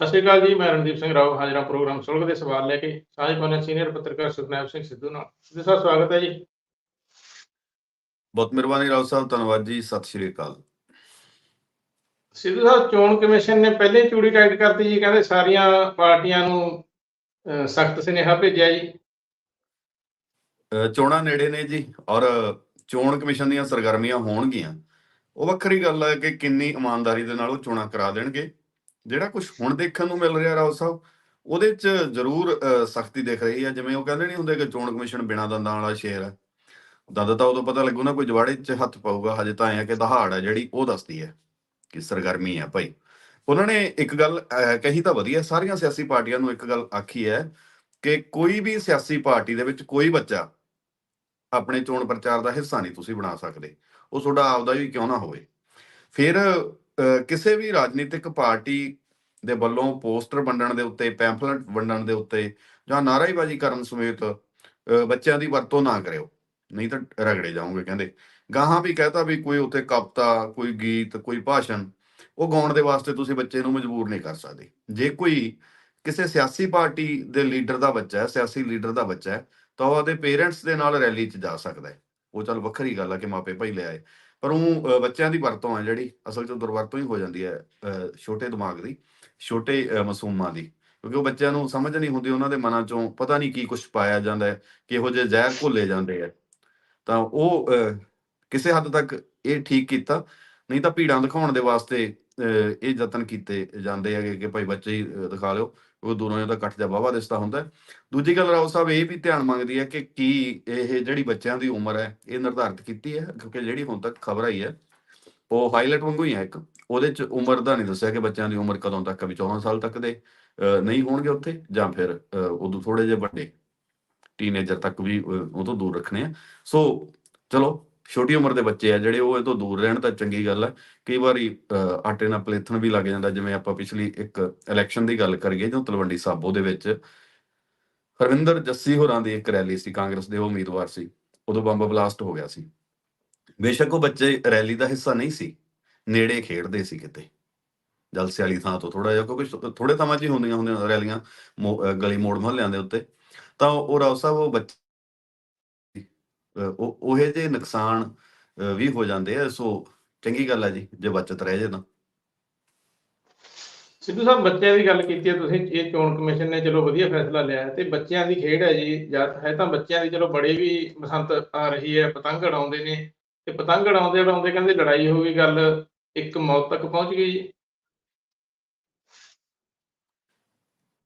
ਸਤਿ ਸ਼੍ਰੀ ਅਕਾਲ ਜੀ ਮੈਂ ਰਣਦੀਪ ਸਿੰਘ ਰਾਓ ਹਾਜ਼ਰਾਂ ਪ੍ਰੋਗਰਾਮ ਸੁਲਗ ਦੇ ਸਵਾਲ ਲੈ ਕੇ ਸਾਂਝ ਪਾਉਣੇ ਸੀਨੀਅਰ ਪੱਤਰਕਾਰ ਸੁਖਨੈਬ ਸਿੰਘ ਸਿੱਧੂ ਨਾਲ। ਸਿੱਧੂ ਸਾਹਿਬ ਸਵਾਗਤ ਹੈ ਜੀ। ਬਹੁਤ ਮਿਹਰਬਾਨੀ ਰਾਓ ਸਾਹਿਬ ਧੰਨਵਾਦ ਜੀ ਸਤਿ ਸ਼੍ਰੀ ਅਕਾਲ। ਸਿੱਧੂ ਸਾਹਿਬ ਚੋਣ ਕਮਿਸ਼ਨ ਨੇ ਪਹਿਲੇ ਚੂੜੀ ਟਾਈਟ ਕਰਤੀ ਜੀ ਕਹਿੰਦੇ ਸਾਰੀਆਂ ਪਾਰਟੀਆਂ ਨੂੰ ਸਖਤ ਸੁਨੇਹਾ ਭੇਜਿਆ ਜੀ। ਚੋਣਾਂ ਨੇੜੇ ਨੇ ਜੀ ਔਰ ਚੋਣ ਕਮਿਸ਼ਨ ਦੀਆਂ ਸਰਗਰਮੀਆਂ ਹੋਣਗੀਆਂ। ਉਹ ਵੱਖਰੀ ਗੱਲ ਹੈ ਕਿ ਕਿੰਨੀ ਇਮਾਨਦਾਰੀ ਦੇ ਨਾਲ ਉਹ ਚੋਣਾਂ ਕਰਾ ਦੇਣਗੇ। ਜਿਹੜਾ ਕੁਝ ਹੁਣ ਦੇਖਣ ਨੂੰ ਮਿਲ ਰਿਹਾ ਰਾਓ ਸਾਹਿਬ ਉਹਦੇ 'ਚ ਜ਼ਰੂਰ ਸਖਤੀ ਦਿਖ ਰਹੀ ਹੈ। ਜਿਵੇਂ ਉਹ ਕਹਿੰਦੇ ਨਹੀਂ ਹੁੰਦੇ ਕਿ ਚੋਣ ਕਮਿਸ਼ਨ ਬਿਨਾਂ ਦੰਦਾਂ ਵਾਲਾ ਸ਼ੇਰ ਹੈ। ਦੰਦ ਤਾਂ ਉਦੋਂ ਪਤਾ ਲੱਗੂ ਨਾ ਕੋਈ ਜਵਾੜੇ 'ਚ ਹੱਥ ਪਾਊਗਾ। ਹਜੇ ਤਾਂ ਐ ਕਿ ਦਹਾੜ ਹੈ ਜਿਹੜੀ ਉਹ ਦੱਸਦੀ ਹੈ ਕਿ ਸਰਗਰਮੀ ਹੈ ਭਾਈ। ਉਹਨਾਂ ਨੇ ਇੱਕ ਗੱਲ ਕਹੀ ਤਾਂ ਵਧੀਆ। ਸਾਰੀਆਂ ਸਿਆਸੀ ਪਾਰਟੀਆਂ ਨੂੰ ਇੱਕ ਗੱਲ ਆਖੀ ਹੈ ਕਿ ਕੋਈ ਵੀ ਸਿਆਸੀ ਪਾਰਟੀ ਦੇ ਵਿੱਚ ਕੋਈ ਬੱਚਾ ਆਪਣੇ ਚੋਣ ਪ੍ਰਚਾਰ ਦਾ ਹਿੱਸਾ ਨਹੀਂ ਤੁਸੀਂ ਬਣਾ ਸਕਦੇ। ਉਹ ਤੁਹਾਡਾ ਆਪਦਾ ਵੀ ਕਿਉਂ ਨਾ ਹੋਵੇ। ਫਿਰ ਅਹ, ਕਿਸੇ ਵੀ ਰਾਜਨੀਤਿਕ ਪਾਰਟੀ ਦੇ ਵੱਲੋਂ ਪੋਸਟਰ ਵੰਡਣ ਦੇ ਉੱਤੇ ਪੈਂਫਲੇਟ ਵੰਡਣ ਦੇ ਉੱਤੇ ਜਾਂ ਨਾਅਰੇਬਾਜ਼ੀ ਕਰਨ ਸਮੇਤ ਬੱਚਿਆਂ ਦੀ ਵਰਤੋਂ ਨਾ ਕਰਿਓ। ਨਹੀਂ ਤਾਂ ਰਗੜੇ ਜਾਓਗੇ ਕਹਿੰਦੇ। ਗਾਹਾਂ ਵੀ ਕਹਤਾ ਵੀ ਕੋਈ ਉੱਤੇ ਕਵਿਤਾ ਕੋਈ ਗੀਤ ਕੋਈ ਭਾਸ਼ਣ ਉਹ ਗਾਉਣ ਦੇ ਵਾਸਤੇ ਤੁਸੀਂ ਬੱਚੇ ਨੂੰ ਮਜਬੂਰ ਨਹੀਂ ਕਰ ਸਕਦੇ। ਜੇ ਕੋਈ ਕਿਸੇ ਸਿਆਸੀ ਪਾਰਟੀ ਦੇ ਲੀਡਰ ਦਾ ਬੱਚਾ ਹੈ ਸਿਆਸੀ ਲੀਡਰ ਦਾ ਬੱਚਾ ਹੈ ਤਾਂ ਉਹਦੇ ਪੇਰੈਂਟਸ ਦੇ ਨਾਲ ਰੈਲੀ 'ਚ ਜਾ ਸਕਦਾ ਹੈ। ਉਹ ਚੱਲ ਵੱਖਰੀ ਗੱਲ ਆ ਕਿ ਮਾਪੇ ਭਾਈ ਲੈ ਆਏ। ਪਰ ਉਹ ਬੱਚਿਆਂ ਦੀ ਵਰਤੋਂ ਆ ਜਿਹੜੀ ਅਸਲ 'ਚ ਦੁਰਵਰਤੋਂ ਹੀ ਹੋ ਜਾਂਦੀ ਹੈ ਅਹ, ਛੋਟੇ ਦਿਮਾਗ ਦੀ। ਛੋਟੇ ਅਹ, ਮਾਸੂਮਾਂ ਦੀ। ਕਿਉਂਕਿ ਉਹ ਬੱਚਿਆਂ ਨੂੰ ਸਮਝ ਨਹੀਂ ਹੁੰਦੀ ਉਹਨਾਂ ਦੇ ਮਨਾਂ 'ਚੋਂ ਪਤਾ ਨਹੀਂ ਕੀ ਕੁਝ ਪਾਇਆ ਜਾਂਦਾ ਹੈ ਕਿਹੋ ਜਿਹੇ ਜ਼ਹਿਰ ਘੋਲੇ ਜਾਂਦੇ ਆ ਤਾਂ ਉਹ ਕਿਸੇ ਹੱਦ ਤੱਕ ਇਹ ਠੀਕ ਕੀਤਾ। ਨਹੀਂ ਤਾਂ ਭੀੜਾਂ ਦਿਖਾਉਣ ਦੇ ਵਾਸਤੇ ਅਹ, ਇਹ ਯਤਨ ਕੀਤੇ ਜਾਂਦੇ ਹੈਗੇ ਕਿ ਭਾਈ ਬੱਚੇ ਹੀ ਦਿਖਾ ਲਿਓ। ਉਹ ਦੂਰੋਂ ਇਹਦਾ ਇਕੱਠ ਜਾ ਵਾਵਾ ਦਿਸਦਾ ਹੁੰਦਾ ਦੂਜੀ ਗੱਲ ਰਾਓ ਸਾਹਿਬ ਇਹ ਵੀ ਧਿਆਨ ਮੰਗਦੀ ਹੈ ਕਿ ਕੀ ਇਹ ਜਿਹੜੀ ਬੱਚਿਆਂ ਦੀ ਉਮਰ ਹੈ ਇਹ ਨਿਰਧਾਰਿਤ ਕੀਤੀ ਹੈ ਕਿਉਂਕਿ ਜਿਹੜੀ ਹੁਣ ਤੱਕ ਖਬਰ ਆਈ ਹੈ ਉਹ ਹਾਈਲਾਈਟ ਵਾਂਗੂ ਹੀ ਹੈ ਇੱਕ। ਉਹਦੇ ਚ ਉਮਰ ਦਾ ਨਹੀਂ ਦੱਸਿਆ ਕਿ ਬੱਚਿਆਂ ਦੀ ਉਮਰ ਕਦੋਂ ਤੱਕ ਵੀ 14 ਸਾਲ ਤੱਕ ਦੇ ਨਹੀਂ ਹੋਣਗੇ ਉੱਥੇ ਜਾਂ ਫਿਰ ਉਦੋਂ ਥੋੜੇ ਜਿਹੇ ਵੱਡੇ ਟੀਨੇਜਰ ਤੱਕ ਵੀ ਉਹ ਤੋਂ ਦੂਰ ਰੱਖਣੇ ਆ। ਸੋ ਚਲੋ ਛੋਟੀ ਉਮਰ ਦੇ ਬੱਚੇ ਆ ਜਿਹੜੇ ਉਹ ਇਹ ਤੋਂ ਦੂਰ ਰਹਿਣ ਤਾਂ ਚੰਗੀ ਗੱਲ ਹੈ ਕਈ ਵਾਰੀ ਅਹ, ਆਟੇ ਨਾਲ ਪਲੇਥਣ ਵੀ ਲੱਗ ਜਾਂਦਾ ਜਿਵੇਂ ਆਪਾਂ ਪਿਛਲੀ ਇੱਕ ਇਲੈਕਸ਼ਨ ਦੀ ਗੱਲ ਕਰੀਏ ਜਦੋਂ ਤਲਵੰਡੀ ਸਾਬੋ ਦੇ ਵਿੱਚ ਹਰਵਿੰਦਰ ਜੱਸੀ ਹੋਰਾਂ ਦੀ ਇੱਕ ਰੈਲੀ ਸੀ ਕਾਂਗਰਸ ਦੇ ਉਹ ਉਮੀਦਵਾਰ ਸੀ। ਉਦੋਂ ਬੰਬ ਬਲਾਸਟ ਹੋ ਗਿਆ ਸੀ। ਬੇਸ਼ੱਕ ਉਹ ਬੱਚੇ ਰੈਲੀ ਦਾ ਹਿੱਸਾ ਨਹੀਂ ਸੀ। ਨੇੜੇ ਖੇਡਦੇ ਸੀ ਕਿਤੇ। ਜਲਸੇ ਵਾਲੀ ਥਾਂ ਤੋਂ ਥੋੜਾ ਜਿਹਾ, ਕਿਉਂਕਿ ਥੋੜੇ ਥਾਵਾਂ 'ਚ ਹੀ ਹੁੰਦੀਆਂ ਹੁੰਦੀਆਂ ਰੈਲੀਆਂ ਗਲੀ ਮੋੜ ਮੁਹੱਲਿਆਂ ਦੇ ਉੱਤੇ। ਤਾਂ ਉਹ ਰਾਓ ਸਾਹਿਬ, ਉਹ ਬੱਚੇ ਉਹ, ਉਹੇ ਜਿਹੇ ਨੁਕਸਾਨ ਵੀ ਹੋ ਜਾਂਦੇ ਆ, ਸੋ ਚੰਗੀ ਗੱਲ ਹੈ ਜੀ, ਜੇ ਬਚਤ ਰਹਿ ਜੇ ਤਾਂ। ਸਿੱਧੂ ਸਾਹਿਬ, ਬੱਚਿਆਂ ਦੀ ਗੱਲ ਕੀਤੀ ਹੈ ਤੁਸੀਂ, ਇਹ ਚੋਣ ਕਮਿਸ਼ਨ ਨੇ ਚਲੋ ਵਧੀਆ ਫੈਸਲਾ ਲਿਆ ਹੈ ਤੇ ਬੱਚਿਆਂ ਦੀ ਖੇਡ ਹੈ ਜੀ, ਜਾਂ ਹੈ ਤਾਂ ਬੱਚਿਆਂ ਦੀ ਚਲੋ ਬੜੇ ਵੀ ਬਸੰਤ ਆ ਰਹੀ ਹੈ, ਪਤੰਗ ਉਡਾਉਂਦੇ ਨੇ। ਤੇ ਪਤੰਗ ਉਡਾਉਂਦੇ ਉਡਾਉਂਦੇ ਕਹਿੰਦੇ ਲੜਾਈ ਹੋ ਗਈ ਗੱਲ ਇੱਕ ਮੌਤ ਤੱਕ ਪਹੁੰਚ ਗਈ ਜੀ।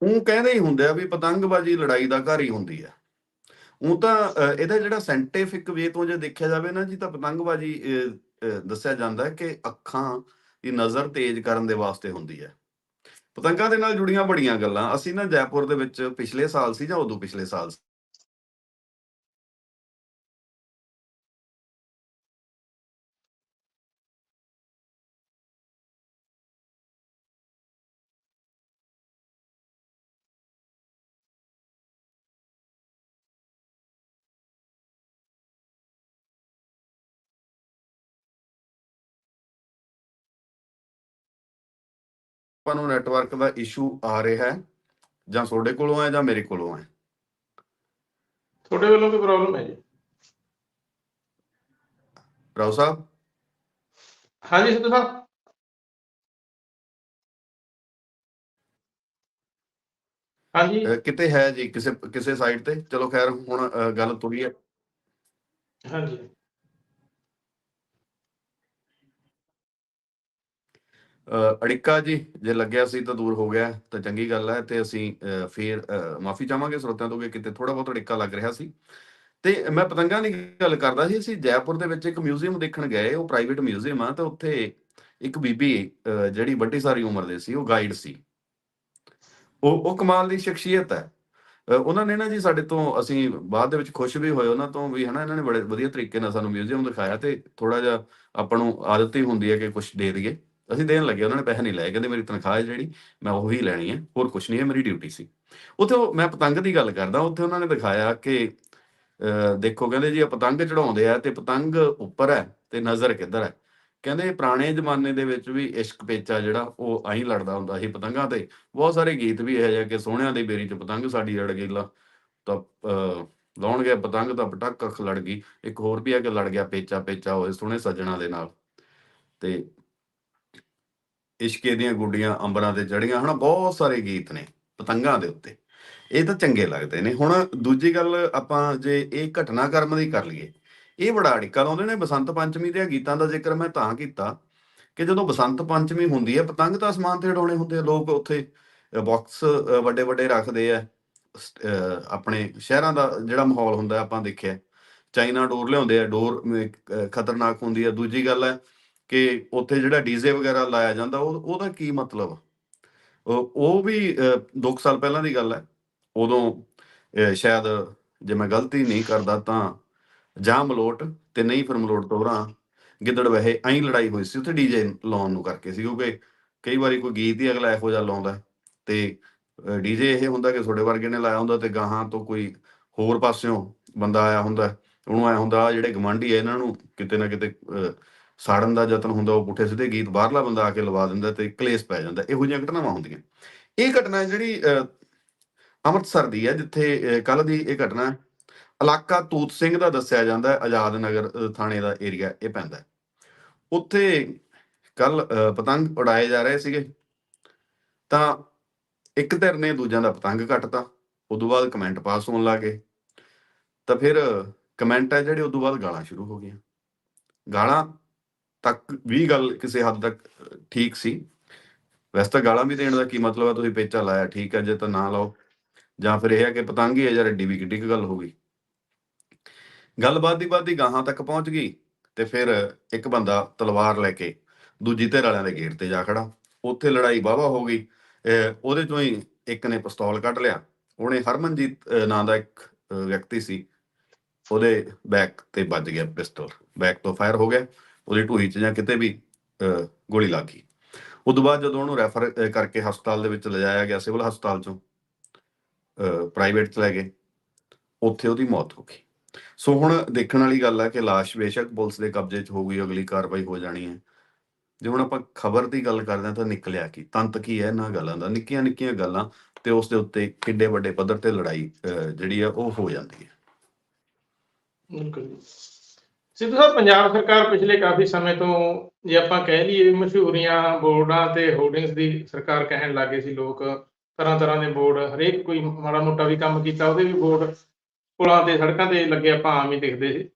ਉਹ ਕਹਿੰਦੇ ਹੀ ਹੁੰਦੇ ਆ ਵੀ ਪਤੰਗਬਾਜ਼ੀ ਲੜਾਈ ਦਾ ਘਰ ਹੀ ਹੁੰਦੀ ਆ। ਉਹ ਤਾਂ ਇਹਦਾ ਜਿਹੜਾ ਸਾਇੰਟੀਫਿਕ ਵੇ ਤੋਂ ਜੇ ਦੇਖਿਆ ਜਾਵੇ ਨਾ ਜੀ, ਤਾਂ ਪਤੰਗਬਾਜ਼ੀ ਦੱਸਿਆ ਜਾਂਦਾ ਹੈ ਕਿ ਅੱਖਾਂ ਦੀ ਨਜ਼ਰ ਤੇਜ਼ ਕਰਨ ਦੇ ਵਾਸਤੇ ਹੁੰਦੀ ਹੈ। ਪਤੰਗਾਂ ਦੇ ਨਾਲ ਜੁੜੀਆਂ ਬੜੀਆਂ ਗੱਲਾਂ। ਅਸੀਂ ਨਾ ਜੈਪੁਰ ਦੇ ਵਿੱਚ ਪਿਛਲੇ ਸਾਲ ਸੀ ਜਾਂ ਉਦੋਂ ਪਿਛਲੇ ਸਾਲ ਆਪਾਂ ਨੂੰ ਨੈਟਵਰਕ ਦਾ ਇਸ਼ੂ ਆ ਰਿਹਾ ਹੈ ਜਾਂ ਤੁਹਾਡੇ ਕੋਲੋਂ ਹੈ ਜਾਂ ਮੇਰੇ ਕੋਲੋਂ ਹੈ? ਤੁਹਾਡੇ ਵੱਲੋਂ ਕੀ ਪ੍ਰੋਬਲਮ ਹੈ ਜੀ? ਰਾਓ ਸਾਹਿਬ? ਹਾਂਜੀ ਸਿੱਧੂ ਸਾਹਿਬ। ਹਾਂਜੀ। ਕਿਤੇ ਹੈ ਜੀ ਕਿਸੇ ਕਿਸੇ ਸਾਈਡ ਤੇ? ਚਲੋ ਖੈਰ ਹੁਣ ਗੱਲ ਤੁਰੀ ਹੈ। ਹਾਂਜੀ। ਅੜਿੱਕਾ ਜੀ ਜੇ ਲੱਗਿਆ ਸੀ ਤਾਂ ਦੂਰ ਹੋ ਗਿਆ ਤਾਂ ਚੰਗੀ ਗੱਲ ਹੈ ਤੇ ਅਸੀਂ ਅਹ, ਫੇਰ ਮਾਫੀ ਚਾਹਾਂਗੇ ਸਰੋਤਿਆਂ ਤੋਂ ਕਿ ਕਿਤੇ ਥੋੜਾ ਬਹੁਤ ਅੜਿੱਕਾ ਲੱਗ ਰਿਹਾ ਸੀ। ਤੇ ਮੈਂ ਪਤੰਗਾਂ ਦੀ ਗੱਲ ਕਰਦਾ ਸੀ ਅਸੀਂ ਜੈਪੁਰ ਦੇ ਵਿੱਚ ਇੱਕ ਮਿਊਜ਼ੀਅਮ ਦੇਖਣ ਗਏ ਉਹ ਪ੍ਰਾਈਵੇਟ ਮਿਊਜ਼ੀਅਮ ਆ ਤੇ ਉੱਥੇ ਇੱਕ ਬੀਬੀ ਜਿਹੜੀ ਵੱਡੀ ਸਾਰੀ ਉਮਰ ਦੇ ਸੀ ਉਹ ਗਾਈਡ ਸੀ। ਉਹ ਉਹ ਕਮਾਲ ਦੀ ਸ਼ਖਸੀਅਤ ਹੈ। ਉਹਨਾਂ ਨੇ ਨਾ ਜੀ ਸਾਡੇ ਤੋਂ ਅਸੀਂ ਬਾਅਦ ਦੇ ਵਿੱਚ ਖੁਸ਼ ਵੀ ਹੋਏ ਉਹਨਾਂ ਤੋਂ ਵੀ ਹਨਾ ਇਹਨਾਂ ਨੇ ਬੜੇ ਵਧੀਆ ਤਰੀਕੇ ਨਾਲ ਸਾਨੂੰ ਮਿਊਜ਼ੀਅਮ ਦਿਖਾਇਆ ਤੇ ਥੋੜਾ ਜਿਹਾ ਆਪਾਂ ਨੂੰ ਆਦਤ ਹੀ ਹੁੰਦੀ ਹੈ ਕਿ ਕੁਝ ਦੇ ਦਈਏ। ਅਸੀਂ ਦੇਣ ਲੱਗੇ ਉਹਨਾਂ ਨੇ ਪੈਸੇ ਨਹੀਂ ਲਏ ਕਹਿੰਦੇ ਮੇਰੀ ਤਨਖਾਹ ਹੈ ਜਿਹੜੀ ਮੈਂ ਉਹੀ ਲੈਣੀ ਹੈ ਹੋਰ ਕੁਝ ਨਹੀਂ ਹੈ ਮੇਰੀ ਡਿਊਟੀ ਸੀ। ਉੱਥੇ ਮੈਂ ਪਤੰਗ ਦੀ ਗੱਲ ਕਰਦਾ ਉੱਥੇ ਉਹਨਾਂ ਨੇ ਦਿਖਾਇਆ ਕਿ ਦੇਖੋ ਕਹਿੰਦੇ ਜੀ ਇਹ ਪਤੰਗ ਚੜਾਉਂਦੇ ਆ ਤੇ ਪਤੰਗ ਉੱਪਰ ਹੈ ਤੇ ਨਜ਼ਰ ਕਿੱਧਰ ਹੈ। ਕਹਿੰਦੇ ਪੁਰਾਣੇ ਜ਼ਮਾਨੇ ਦੇ ਵਿੱਚ ਵੀ ਇਸ਼ਕ ਪੇਚਾ ਜਿਹੜਾ ਉਹ ਆਹੀਂ ਲੜਦਾ ਹੁੰਦਾ ਸੀ ਪਤੰਗਾਂ ਤੇ। ਬਹੁਤ ਸਾਰੇ ਗੀਤ ਵੀ ਇਹੋ ਜਿਹੇ ਕਿ ਸੋਹਣਿਆਂ ਦੀ ਬੇਰੀ ਚ ਪਤੰਗ ਸਾਡੀ ਲੜ ਗਈ ਲਾ ਤਾਂ ਅਹ, ਲਾਉਣ ਗਿਆ ਪਤੰਗ ਤਾਂ ਪਟਕ ਅੱਖ ਲੜ ਗਈ ਇੱਕ ਹੋਰ ਵੀ ਹੈ ਕਿ ਲੜ ਗਿਆ ਪੇਚਾ ਪੇਚਾ ਹੋਏ ਸੋਹਣੇ ਸੱਜਣਾ ਦੇ ਨਾਲ। ਤੇ ਇਸ਼ਕੇ ਦੀਆਂ ਗੁੱਡੀਆਂ ਅੰਬਰਾਂ ਤੇ ਜੜੀਆਂ ਹਨਾ, ਬਹੁਤ ਸਾਰੇ ਗੀਤ ਨੇ ਪਤੰਗਾਂ ਦੇ ਉੱਤੇ। ਇਹ ਤਾਂ ਚੰਗੇ ਲੱਗਦੇ ਨੇ। ਹੁਣ ਦੂਜੀ ਗੱਲ ਆਪਾਂ ਜੇ ਇਹ ਘਟਨਾਕ੍ਰਮ ਦੀ ਕਰ ਲਈਏ, ਇਹ ਬੜਾ ਅੜਿੱਕਾ ਲਾਉਂਦੇ ਨੇ। ਬਸੰਤ ਪੰਚਮੀ ਦੇ ਗੀਤਾਂ ਦਾ ਜ਼ਿਕਰ ਮੈਂ ਤਾਂ ਕੀਤਾ ਕਿ ਜਦੋਂ ਬਸੰਤ ਪੰਚਮੀ ਹੁੰਦੀ ਹੈ, ਪਤੰਗ ਤਾਂ ਅਸਮਾਨ ਤੇ ਉਡਾਉਣੇ ਹੁੰਦੇ ਆ। ਲੋਕ ਉੱਥੇ ਬਾਕਸ ਵੱਡੇ ਵੱਡੇ ਰੱਖਦੇ ਆ। ਅਹ ਆਪਣੇ ਸ਼ਹਿਰਾਂ ਦਾ ਜਿਹੜਾ ਮਾਹੌਲ ਹੁੰਦਾ, ਆਪਾਂ ਦੇਖਿਆ। ਚਾਈਨਾ ਡੋਰ ਲਿਆਉਂਦੇ ਆ। ਡੋਰ ਖਤਰਨਾਕ ਹੁੰਦੀ ਆ। ਦੂਜੀ ਗੱਲ ਹੈ ਕਿ ਉੱਥੇ ਜਿਹੜਾ ਡੀਜ਼ੇ ਵਗੈਰਾ ਲਾਇਆ ਜਾਂਦਾ ਉਹ ਉਹਦਾ ਕੀ ਮਤਲਬ? ਉਹ ਉਹ ਵੀ 2 ਸਾਲ ਪਹਿਲਾਂ ਦੀ ਗੱਲ ਹੈ। ਉਦੋਂ ਸ਼ਾਇਦ ਜੇ ਮੈਂ ਗਲਤੀ ਨਹੀਂ ਕਰਦਾ ਤਾਂ ਜਾਂ ਮਲੋਟ ਤੇ ਨਹੀਂ ਫਿਰ ਮਲੋਟ ਤੋਂ ਹੋਰਾਂ ਗਿੱਦੜ ਵਹੇ ਐਂ ਲੜਾਈ ਹੋਈ ਸੀ ਉੱਥੇ ਡੀਜੇ ਲਾਉਣ ਨੂੰ ਕਰਕੇ ਸੀ ਕਿਉਂਕਿ ਕਈ ਵਾਰੀ ਕੋਈ ਗੀਤ ਹੀ ਅਗਲਾ ਇਹੋ ਜਿਹਾ ਲਾਉਂਦਾ ਹੈ ਤੇ ਡੀਜੇ ਇਹ ਹੁੰਦਾ ਕਿ ਤੁਹਾਡੇ ਵਰਗੇ ਨੇ ਲਾਇਆ ਹੁੰਦਾ ਤੇ ਗਾਹਾਂ ਤੋਂ ਕੋਈ ਹੋਰ ਪਾਸਿਓਂ ਬੰਦਾ ਆਇਆ ਹੁੰਦਾ ਉਹਨੂੰ ਆਇਆ ਹੁੰਦਾ ਜਿਹੜੇ ਗਵਾਂਢੀ ਆ ਇਹਨਾਂ ਨੂੰ ਕਿਤੇ ਨਾ ਕਿਤੇ ਅਹ, ਸਾੜਨ ਦਾ ਯਤਨ ਹੁੰਦਾ ਉਹ ਪੁੱਠੇ ਸਿੱਧੇ ਗੀਤ ਬਾਹਰਲਾ ਬੰਦਾ ਆ ਕੇ ਲਵਾ ਦਿੰਦਾ ਤੇ ਕਲੇਸ਼ ਪੈ ਜਾਂਦਾ ਇਹੋ ਜਿਹੀਆਂ ਘਟਨਾਵਾਂ ਹੁੰਦੀਆਂ। ਇਹ ਘਟਨਾ ਜਿਹੜੀ ਅਹ, ਅੰਮ੍ਰਿਤਸਰ ਦੀ ਹੈ ਜਿੱਥੇ ਕੱਲ ਦੀ ਇਹ ਘਟਨਾ ਇਲਾਕਾ ਤੂਤ ਸਿੰਘ ਦਾ ਦੱਸਿਆ ਜਾਂਦਾ ਆਜ਼ਾਦ ਨਗਰ ਥਾਣੇ ਦਾ ਏਰੀਆ ਇਹ ਪੈਂਦਾ ਹੈ। ਉੱਥੇ ਕੱਲ ਪਤੰਗ ਉਡਾਏ ਜਾ ਰਹੇ ਸੀਗੇ। ਤਾਂ ਇੱਕ ਧਿਰ ਨੇ ਦੂਜਿਆਂ ਦਾ ਪਤੰਗ ਕੱਟਤਾ ਉਦੋਂ ਬਾਅਦ ਕਮੈਂਟ ਪਾਸ ਹੋਣ ਲੱਗੇ ਤਾਂ ਫਿਰ ਕਮੈਂਟ ਹੈ ਜਿਹੜੇ ਉਦੋਂ ਬਾਅਦ ਗਾਲਾਂ ਸ਼ੁਰੂ ਹੋ ਗਈਆਂ। ਗਾਲਾਂ ਤੱਕ ਵੀ ਗੱਲ ਕਿਸੇ ਹੱਦ ਤੱਕ ਠੀਕ ਸੀ। ਵੈਸੇ ਤਾਂ ਗਾਲਾਂ ਵੀ ਦੇਣ ਦਾ ਕੀ ਮਤਲਬ ਹੈ ਤੁਸੀਂ ਪੇਚਾ ਲਾਇਆ, ਠੀਕ ਹੈ ਜੇ ਤਾਂ ਨਾ ਲਾਓ। ਜਾਂ ਫਿਰ ਇਹ ਹੈ ਕਿ ਪਤੰਗ ਹੈ ਯਾਰ ਏਡੀ ਵੀ ਕਿੱਡੀ ਗੱਲ ਹੋ ਗਈ। ਗੱਲਬਾਤ ਦੀ ਬਾਤ ਦੀ ਗਾਹਾਂ ਤੱਕ ਪਹੁੰਚ ਗਈ ਤੇ ਫਿਰ ਇੱਕ ਬੰਦਾ ਤਲਵਾਰ ਲੈ ਕੇ ਦੂਜੀ ਧਿਰ ਵਾਲਿਆਂ ਦੇ ਗੇਟ ਤੇ ਜਾ ਖੜਾ। ਉੱਥੇ ਲੜਾਈ ਵਾਹਵਾ ਹੋ ਗਈ। ਉਹਦੇ ਚੋਂ ਹੀ ਇੱਕ ਨੇ ਪਿਸਤੌਲ ਕੱਢ ਲਿਆ। ਉਹਨੇ ਹਰਮਨਜੀਤ ਨਾਂ ਦਾ ਇੱਕ ਵਿਅਕਤੀ ਸੀ। ਉਹਦੇ ਬੈਕ ਤੇ ਵੱਜ ਗਿਆ ਪਿਸਤੌਲ। ਬੈਕ ਤੋਂ ਫਾਇਰ ਹੋ ਗਿਆ। ਉਹਦੀ ਢੂਹੀ 'ਚ ਜਾਂ ਕਿਤੇ ਵੀ ਗੋਲੀ ਲੱਗ ਗਈ। ਉਦੋਂ ਬਾਅਦ ਜਦੋਂ ਉਹਨੂੰ ਰੈਫਰ ਕਰਕੇ ਹਸਪਤਾਲ ਦੇ ਵਿੱਚ ਲਿਜਾਇਆ ਗਿਆ ਸਿਵਲ ਹਸਪਤਾਲ 'ਚੋਂ ਪ੍ਰਾਈਵੇਟ 'ਚ ਲੈ ਗਏ ਉੱਥੇ ਉਹਦੀ ਮੌਤ ਹੋ ਗਈ। ਸੋ ਹੁਣ ਦੇਖਣ ਵਾਲੀ ਗੱਲ ਹੈ ਕਿ ਲਾਸ਼ ਬੇਸ਼ੱਕ ਪੁਲਿਸ ਦੇ ਕਬਜ਼ੇ 'ਚ ਹੋ ਗਈ ਅਗਲੀ ਕਾਰਵਾਈ ਹੋ ਜਾਣੀ ਹੈ। ਜੇ ਹੁਣ ਆਪਾਂ ਖਬਰ ਦੀ ਗੱਲ ਕਰਦੇ ਹਾਂ ਤਾਂ ਨਿਕਲਿਆ ਕੀ? ਤੰਤ ਕੀ ਹੈ ਇਹਨਾਂ ਗੱਲਾਂ ਦਾ? ਨਿੱਕੀਆਂ ਨਿੱਕੀਆਂ ਗੱਲਾਂ ਤੇ ਉਸ ਦੇ ਉੱਤੇ ਕਿੱਡੇ ਵੱਡੇ ਪੱਧਰ ਤੇ ਲੜਾਈ ਅਹ, ਜਿਹੜੀ ਆ ਉਹ ਹੋ ਜਾਂਦੀ ਹੈ। ਬਿਲਕੁਲ ਸਿੱਧੂ ਸਾਹਿਬ, ਪੰਜਾਬ ਸਰਕਾਰ ਪਿਛਲੇ ਕਾਫੀ ਸਮੇਂ ਤੋਂ ਜੇ ਆਪਾਂ ਕਹਿ ਲਈਏ ਮਸ਼ਹੂਰੀਆਂ ਬੋਰਡਾਂ ਤੇ ਹੋਰਡਿੰਗਸ ਦੀ ਸਰਕਾਰ ਕਹਿਣ ਲੱਗੇ ਸੀ ਲੋਕ ਤਰ੍ਹਾਂ ਤਰ੍ਹਾਂ ਦੇ ਬੋਰਡ, ਹਰੇਕ ਕੋਈ ਮਾੜਾ ਮੋਟਾ ਵੀ ਕੰਮ ਕੀਤਾ, ਉਹਦੇ ਵੀ ਬੋਰਡ ਪੁਲਾਂ ਤੇ ਸੜਕਾਂ ਤੇ ਲੱਗੇ ਆਪਾਂ ਆਮ ਹੀ ਦੇਖਦੇ ਸੀ।